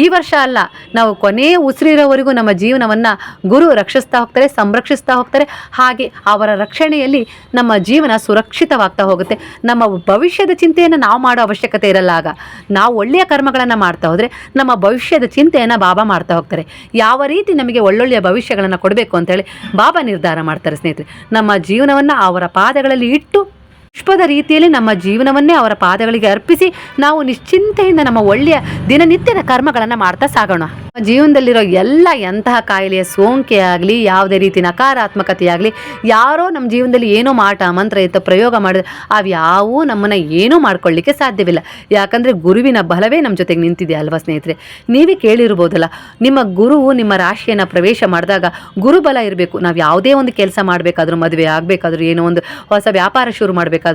ಈ ವರ್ಷ ಅಲ್ಲ, ನಾವು ಕೊನೆಯ ಉಸಿರಿರೋವರೆಗೂ ನಮ್ಮ ಜೀವನವನ್ನು ಗುರು ರಕ್ಷಿಸ್ತಾ ಹೋಗ್ತಾರೆ, ಸಂರಕ್ಷಿಸ್ತಾ ಹೋಗ್ತಾರೆ. ಹಾಗೆ ಅವರ ರಕ್ಷಣೆಯಲ್ಲಿ ನಮ್ಮ ಜೀವನ ಸುರಕ್ಷಿತವಾಗಿ ಆಗ್ತಾ ಹೋಗುತ್ತೆ. ನಮ್ಮ ಭವಿಷ್ಯದ ಚಿಂತೆಯನ್ನು ನಾವು ಮಾಡೋ ಅವಶ್ಯಕತೆ ಇರಲ್ಲ ಆಗ. ನಾವು ಒಳ್ಳೆಯ ಕರ್ಮಗಳನ್ನು ಮಾಡ್ತಾ ಹೋದರೆ ನಮ್ಮ ಭವಿಷ್ಯದ ಚಿಂತೆಯನ್ನು ಬಾಬಾ ಮಾಡ್ತಾ ಹೋಗ್ತಾರೆ. ಯಾವ ರೀತಿ ನಮಗೆ ಒಳ್ಳೊಳ್ಳೆಯ ಭವಿಷ್ಯಗಳನ್ನು ಕೊಡಬೇಕು ಅಂತೇಳಿ ಬಾಬಾ ನಿರ್ಧಾರ ಮಾಡ್ತಾರೆ ಸ್ನೇಹಿತರೆ. ನಮ್ಮ ಜೀವನವನ್ನು ಅವರ ಪಾದಗಳಲ್ಲಿ ಇಟ್ಟು ಪುಷ್ಪದ ರೀತಿಯಲ್ಲಿ ನಮ್ಮ ಜೀವನವನ್ನೇ ಅವರ ಪಾದಗಳಿಗೆ ಅರ್ಪಿಸಿ ನಾವು ನಿಶ್ಚಿಂತೆಯಿಂದ ನಮ್ಮ ಒಳ್ಳೆಯ ದಿನನಿತ್ಯದ ಕರ್ಮಗಳನ್ನು ಮಾಡ್ತಾ ಸಾಗೋಣ. ಜೀವನದಲ್ಲಿರೋ ಎಲ್ಲ ಎಂತಹ ಕಾಯಿಲೆಯ ಸೋಂಕೆ ಆಗಲಿ ಯಾವುದೇ ರೀತಿ ನಕಾರಾತ್ಮಕತೆ ಆಗಲಿ ಯಾರೋ ನಮ್ಮ ಜೀವನದಲ್ಲಿ ಏನೋ ಮಾಟ, ಮಂತ್ರ ಇತ್ತು ಪ್ರಯೋಗ ಮಾಡಿದ್ರೆ ಅವ್ಯಾವೂ ನಮ್ಮನ್ನು ಏನೂ ಮಾಡ್ಕೊಳ್ಳಿಕ್ಕೆ ಸಾಧ್ಯವಿಲ್ಲ. ಯಾಕಂದರೆ ಗುರುವಿನ ಬಲವೇ ನಮ್ಮ ಜೊತೆಗೆ ನಿಂತಿದೆ ಅಲ್ವಾ ಸ್ನೇಹಿತರೆ? ನೀವೇ ಕೇಳಿರ್ಬೋದಲ್ಲ, ನಿಮ್ಮ ಗುರುವು ನಿಮ್ಮ ರಾಶಿಯನ್ನು ಪ್ರವೇಶ ಮಾಡಿದಾಗ ಗುರುಬಲ ಇರಬೇಕು. ನಾವು ಯಾವುದೇ ಒಂದು ಕೆಲಸ ಮಾಡಬೇಕಾದ್ರೂ, ಮದುವೆ ಆಗಬೇಕಾದ್ರೂ, ಏನೋ ಒಂದು ಹೊಸ ವ್ಯಾಪಾರ ಶುರು ಮಾಡಬೇಕಾದ್ರೂ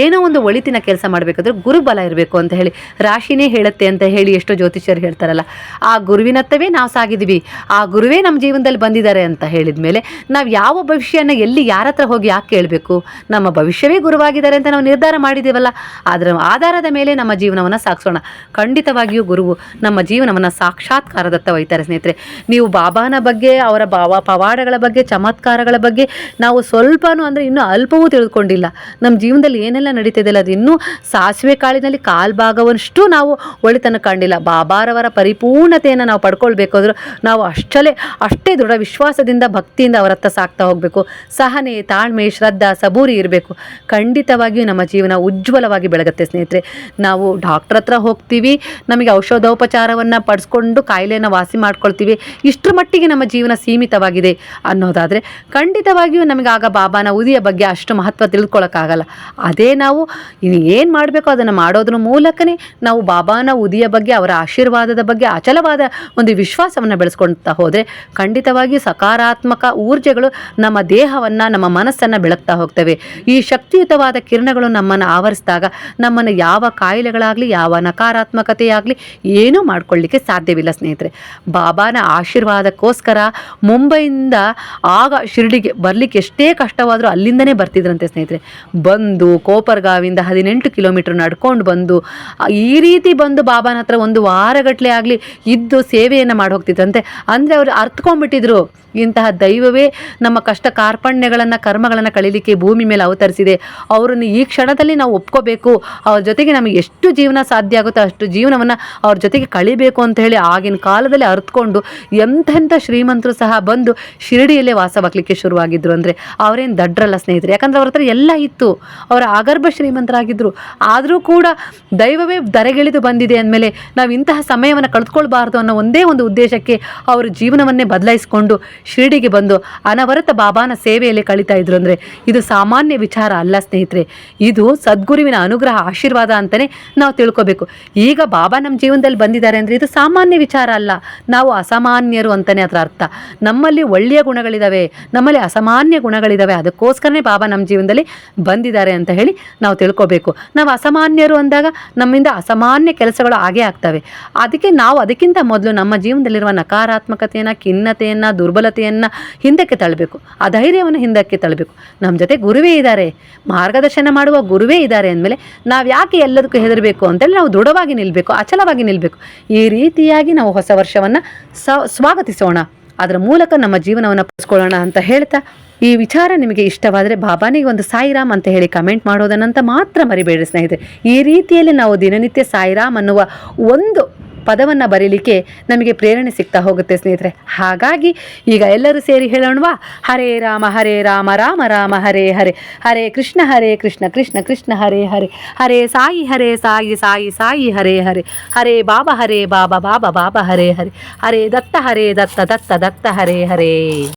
ಏನೋ ಒಂದು ಒಳಿತಿನ ಕೆಲಸ ಮಾಡಬೇಕಾದ್ರೂ ಗುರುಬಲ ಇರಬೇಕು ಅಂತ ಹೇಳಿ ರಾಶಿನೇ ಹೇಳುತ್ತೆ ಅಂತ ಹೇಳಿ ಎಷ್ಟೋ ಜ್ಯೋತಿಷ್ಯರು ಹೇಳ್ತಾರಲ್ಲ, ಆ ಗುರುವಿನತ್ತವೇ ನಾವು ಸಾಗಿದ್ವಿ, ಆ ಗುರುವೇ ನಮ್ಮ ಜೀವನದಲ್ಲಿ ಬಂದಿದ್ದಾರೆ ಅಂತ ಹೇಳಿದ ಮೇಲೆ ನಾವು ಯಾವ ಭವಿಷ್ಯನ ಎಲ್ಲಿ ಯಾರ ಹತ್ರ ಹೋಗಿ ಯಾಕೆ ಕೇಳಬೇಕು? ನಮ್ಮ ಭವಿಷ್ಯವೇ ಗುರುವಾಗಿದ್ದಾರೆ ಅಂತ ನಾವು ನಿರ್ಧಾರ ಮಾಡಿದ್ದೀವಲ್ಲ ಅದರ ಆಧಾರದ ಮೇಲೆ ನಮ್ಮ ಜೀವನವನ್ನು ಸಾಗಿಸೋಣ. ಖಂಡಿತವಾಗಿಯೂ ಗುರುವು ನಮ್ಮ ಜೀವನವನ್ನು ಸಾಕ್ಷಾತ್ಕಾರದತ್ತ ಒಯ್ತಾರೆ ಸ್ನೇಹಿತರೆ. ನೀವು ಬಾಬಾನ ಬಗ್ಗೆ, ಅವರ ಬಾವ ಪವಾಡಗಳ ಬಗ್ಗೆ, ಚಮತ್ಕಾರಗಳ ಬಗ್ಗೆ ನಾವು ಸ್ವಲ್ಪನೂ ಅಂದರೆ ಇನ್ನೂ ಅಲ್ಪವೂ ತಿಳ್ಕೊಂಡಿಲ್ಲ ನಮ್ಮ ಜೀವನದಲ್ಲಿ ಏನೆಲ್ಲ ನಡೀತಿದೆಯಲ್ಲ, ಅದು ಇನ್ನೂ ಸಾಸಿವೆ ಕಾಳಿನಲ್ಲಿ ಕಾಲು ಭಾಗವಷ್ಟು ನಾವು ಒಳಿತನ ಕಂಡಿಲ್ಲ ಬಾಬಾರವರ ಪರಿಪೂರ್ಣತೆಯನ್ನು ನಾವು ಪಡ್ಕೊಳ್ಬೇಕಾದ್ರೂ ನಾವು ಅಷ್ಟಲೇ, ಅಷ್ಟೇ ದೃಢ ವಿಶ್ವಾಸದಿಂದ, ಭಕ್ತಿಯಿಂದ ಅವರತ್ತ ಸಾಕ್ತಾ ಹೋಗಬೇಕು. ಸಹನೆ, ತಾಳ್ಮೆ, ಶ್ರದ್ಧಾ, ಸಬೂರಿ ಇರಬೇಕು. ಖಂಡಿತವಾಗಿಯೂ ನಮ್ಮ ಜೀವನ ಉಜ್ವಲವಾಗಿ ಬೆಳಗುತ್ತೆ ಸ್ನೇಹಿತರೆ. ನಾವು ಡಾಕ್ಟ್ರ್ ಹತ್ರ ಹೋಗ್ತೀವಿ, ನಮಗೆ ಔಷಧೋಪಚಾರವನ್ನು ಪಡಿಸ್ಕೊಂಡು ಕಾಯಿಲೆಯನ್ನು ವಾಸಿ ಮಾಡ್ಕೊಳ್ತೀವಿ. ಇಷ್ಟರ ಮಟ್ಟಿಗೆ ನಮ್ಮ ಜೀವನ ಸೀಮಿತವಾಗಿದೆ ಅನ್ನೋದಾದರೆ ಖಂಡಿತವಾಗಿಯೂ ನಮಗೆ ಆಗ ಬಾಬಾನ ಉದಿಯ ಬಗ್ಗೆ ಅಷ್ಟು ಮಹತ್ವ ತಿಳ್ಕೊಳಕ್ಕಾಗಲ್ಲ. ಅದೇ ನಾವು ಏನು ಮಾಡಬೇಕು ಅದನ್ನು ಮಾಡೋದ್ರ ಮೂಲಕನೇ ನಾವು ಬಾಬಾನ ಉದಿಯ ಬಗ್ಗೆ, ಅವರ ಆಶೀರ್ವಾದದ ಬಗ್ಗೆ, ಅಚಲವಾದ ಒಂದು ವಿಶ್ವಾಸವನ್ನು ಬೆಳೆಸ್ಕೊಳ್ತಾ ಹೋದರೆ ಖಂಡಿತವಾಗಿ ಸಕಾರಾತ್ಮಕ ಊರ್ಜೆಗಳು ನಮ್ಮ ದೇಹವನ್ನು, ನಮ್ಮ ಮನಸ್ಸನ್ನು ಬೆಳಗ್ತಾ ಹೋಗ್ತವೆ. ಈ ಶಕ್ತಿಯುತವಾದ ಕಿರಣಗಳು ನಮ್ಮನ್ನು ಆವರಿಸಿದಾಗ, ನಮ್ಮನ್ನು ಯಾವ ಕಾಯಿಲೆಗಳಾಗಲಿ, ಯಾವ ನಕಾರಾತ್ಮಕತೆಯಾಗಲಿ ಏನೂ ಮಾಡ್ಕೊಳ್ಳಿಕ್ಕೆ ಸಾಧ್ಯವಿಲ್ಲ ಸ್ನೇಹಿತರೆ. ಬಾಬಾನ ಆಶೀರ್ವಾದಕ್ಕೋಸ್ಕರ ಮುಂಬೈಯಿಂದ ಆಗ ಶಿರ್ಡಿಗೆ ಬರಲಿಕ್ಕೆ ಎಷ್ಟೇ ಕಷ್ಟವಾದರೂ ಅಲ್ಲಿಂದನೇ ಬರ್ತಿದ್ರಂತೆ ಸ್ನೇಹಿತರೆ. ಬಂದು ಕೋಪರ್ಗಾವಿಂದ ಹದಿನೆಂಟು ಕಿಲೋಮೀಟ್ರ್ ನಡ್ಕೊಂಡು ಬಂದು ಈ ರೀತಿ ಬಂದು ಬಾಬಾನ ಹತ್ರ ಒಂದು ವಾರಗಟ್ಟಲೆ ಆಗಲಿ ಇದ್ದು ಸೇವೆಯನ್ನು ಮಾಡಿ ಹೋಗ್ತಿದ್ರಂತೆ. ಅಂದರೆ ಅವರು ಅರ್ಥಕೊಂಡ್ಬಿಟ್ಟಿದ್ರು ಇಂತಹ ದೈವವೇ ನಮ್ಮ ಕಷ್ಟ ಕಾರ್ಪಣ್ಯಗಳನ್ನು, ಕರ್ಮಗಳನ್ನು ಕಳೀಲಿಕ್ಕೆ ಭೂಮಿ ಮೇಲೆ ಅವತರಿಸಿದೆ. ಅವರನ್ನು ಈ ಕ್ಷಣದಲ್ಲಿ ನಾವು ಒಪ್ಕೋಬೇಕು. ಅವ್ರ ಜೊತೆಗೆ ನಮಗೆ ಎಷ್ಟು ಜೀವನ ಸಾಧ್ಯ ಆಗುತ್ತೋ ಅಷ್ಟು ಜೀವನವನ್ನು ಅವ್ರ ಜೊತೆಗೆ ಕಳಿಬೇಕು ಅಂತ ಹೇಳಿ ಆಗಿನ ಕಾಲದಲ್ಲಿ ಅರ್ತ್ಕೊಂಡು ಎಂಥೆಂಥ ಶ್ರೀಮಂತರು ಸಹ ಬಂದು ಶಿರಡಿಯಲ್ಲೇ ವಾಸವಾಗಲಿಕ್ಕೆ ಶುರುವಾಗಿದ್ರು. ಅಂದರೆ ಅವರೇನು ದಡ್ರಲ್ಲ ಸ್ನೇಹಿತರೆ. ಯಾಕಂದ್ರೆ ಅವ್ರ ಹತ್ರ ಎಲ್ಲ ಇತ್ತು. ಅವರ ಆಗರ್ಭ ಶ್ರೀಮಂತರಾಗಿದ್ದರು ಆದರೂ ಕೂಡ ದೈವವೇ ದರೆಗಿಳಿದು ಬಂದಿದೆ ಅಂದಮೇಲೆ ನಾವು ಇಂತಹ ಸಮಯವನ್ನು ಕಳೆದುಕೊಳ್ಬಾರ್ದು ಅನ್ನೋ ಒಂದೇ ಒಂದು ಉದ್ದೇಶಕ್ಕೆ ಅವರು ಜೀವನವನ್ನೇ ಬದಲಾಯಿಸಿಕೊಂಡು ಶಿರಡಿಗೆ ಬಂದು ಅನವರತ ಬಾಬಾನ ಸೇವೆಯಲ್ಲಿ ಕಳೀತಾ ಇದ್ರು ಅಂದರೆ ಇದು ಸಾಮಾನ್ಯ ವಿಚಾರ ಅಲ್ಲ ಸ್ನೇಹಿತರೆ. ಇದು ಸದ್ಗುರುವಿನ ಅನುಗ್ರಹ, ಆಶೀರ್ವಾದ ಅಂತಲೇ ನಾವು ತಿಳ್ಕೊಬೇಕು. ಈಗ ಬಾಬಾ ನಮ್ಮ ಜೀವನದಲ್ಲಿ ಬಂದಿದ್ದಾರೆ ಅಂದರೆ ಇದು ಸಾಮಾನ್ಯ ವಿಚಾರ ಅಲ್ಲ. ನಾವು ಅಸಾಮಾನ್ಯರು ಅಂತಲೇ ಅದರ ಅರ್ಥ. ನಮ್ಮಲ್ಲಿ ಒಳ್ಳೆಯ ಗುಣಗಳಿದ್ದಾವೆ ನಮ್ಮಲ್ಲಿ ಅಸಾಮಾನ್ಯ ಗುಣಗಳಿದ್ದಾವೆ ಅದಕ್ಕೋಸ್ಕರನೇ ಬಾಬಾ ನಮ್ಮ ಜೀವನದಲ್ಲಿ ಬಂದಿದ್ದಾರೆ. ಅಂತ ಹೇಳಿ ನಾವು ತಿಳ್ಕೊಬೇಕು. ನಾವು ಅಸಾಮಾನ್ಯರು ಅಂದಾಗ ನಮ್ಮಿಂದ ಅಸಾಮಾನ್ಯ ಕೆಲಸಗಳು ಆಗೇ ಆಗ್ತವೆ. ಅದಕ್ಕೆ ನಾವು ಅದಕ್ಕಿಂತ ಮೊದಲು ನಮ್ಮ ಜೀವನದಲ್ಲಿರುವ ನಕಾರಾತ್ಮಕತೆಯನ್ನು, ಖಿನ್ನತೆಯನ್ನು, ದುರ್ಬಲತೆಯನ್ನು ಹಿಂದಕ್ಕೆ ತಳ್ಳಬೇಕು ಆ ಧೈರ್ಯವನ್ನು ಹಿಂದಕ್ಕೆ ತಳ್ಳಬೇಕು ನಮ್ಮ ಜೊತೆ ಗುರುವೇ ಇದ್ದಾರೆ. ಮಾರ್ಗದರ್ಶನ ಮಾಡುವ ಗುರುವೇ ಇದ್ದಾರೆ ಅಂದಮೇಲೆ ನಾವು ಯಾಕೆ ಎಲ್ಲದಕ್ಕೂ ಹೆದರಬೇಕು ಅಂತೇಳಿ ನಾವು ದೃಢವಾಗಿ ನಿಲ್ಲಬೇಕು ಅಚಲವಾಗಿ ನಿಲ್ಲಬೇಕು ಈ ರೀತಿಯಾಗಿ ನಾವು ಹೊಸ ವರ್ಷವನ್ನು ಸ್ವಾಗತಿಸೋಣ. ಅದರ ಮೂಲಕ ನಮ್ಮ ಜೀವನವನ್ನು ಪಡಿಸ್ಕೊಳ್ಳೋಣ ಅಂತ ಹೇಳ್ತಾ, ಈ ವಿಚಾರ ನಿಮಗೆ ಇಷ್ಟವಾದರೆ ಬಾಬಾನಿಗೆ ಒಂದು ಸಾಯಿರಾಮ್ ಅಂತ ಹೇಳಿ ಕಮೆಂಟ್ ಮಾಡೋದನ್ನಂತ ಮಾತ್ರ ಮರಿಬೇಡಿ ಸ್ನೇಹಿತರೆ. ಈ ರೀತಿಯಲ್ಲಿ ನಾವು ದಿನನಿತ್ಯ ಸಾಯಿರಾಮ್ ಅನ್ನುವ ಒಂದು ಪದವನ್ನು ಬರೀಲಿಕ್ಕೆ ನಮಗೆ ಪ್ರೇರಣೆ ಸಿಗ್ತಾ ಹೋಗುತ್ತೆ ಸ್ನೇಹಿತರೆ. ಹಾಗಾಗಿ ಈಗ ಎಲ್ಲರೂ ಸೇರಿ ಹೇಳೋಣವಾ? ಹರೇ ರಾಮ ಹರೇ ರಾಮ ರಾಮ ರಾಮ, ಹರೇ ಹರೇ. ಹರೇ ಕೃಷ್ಣ ಹರೇ ಕೃಷ್ಣ ಕೃಷ್ಣ ಕೃಷ್ಣ, ಹರೇ ಹರೇ. ಹರೇ ಸಾಯಿ ಹರೇ ಸಾಯಿ ಸಾಯಿ ಸಾಯಿ, ಹರೇ ಹರೇ. ಹರೇ ಬಾಬಾ ಹರೇ ಬಾಬಾ ಬಾಬಾ ಬಾಬಾ, ಹರೇ ಹರೇ. ಹರೇ ದತ್ತ ಹರೇ ದತ್ತ ದತ್ತ ದತ್ತ, ಹರೇ ಹರೇ.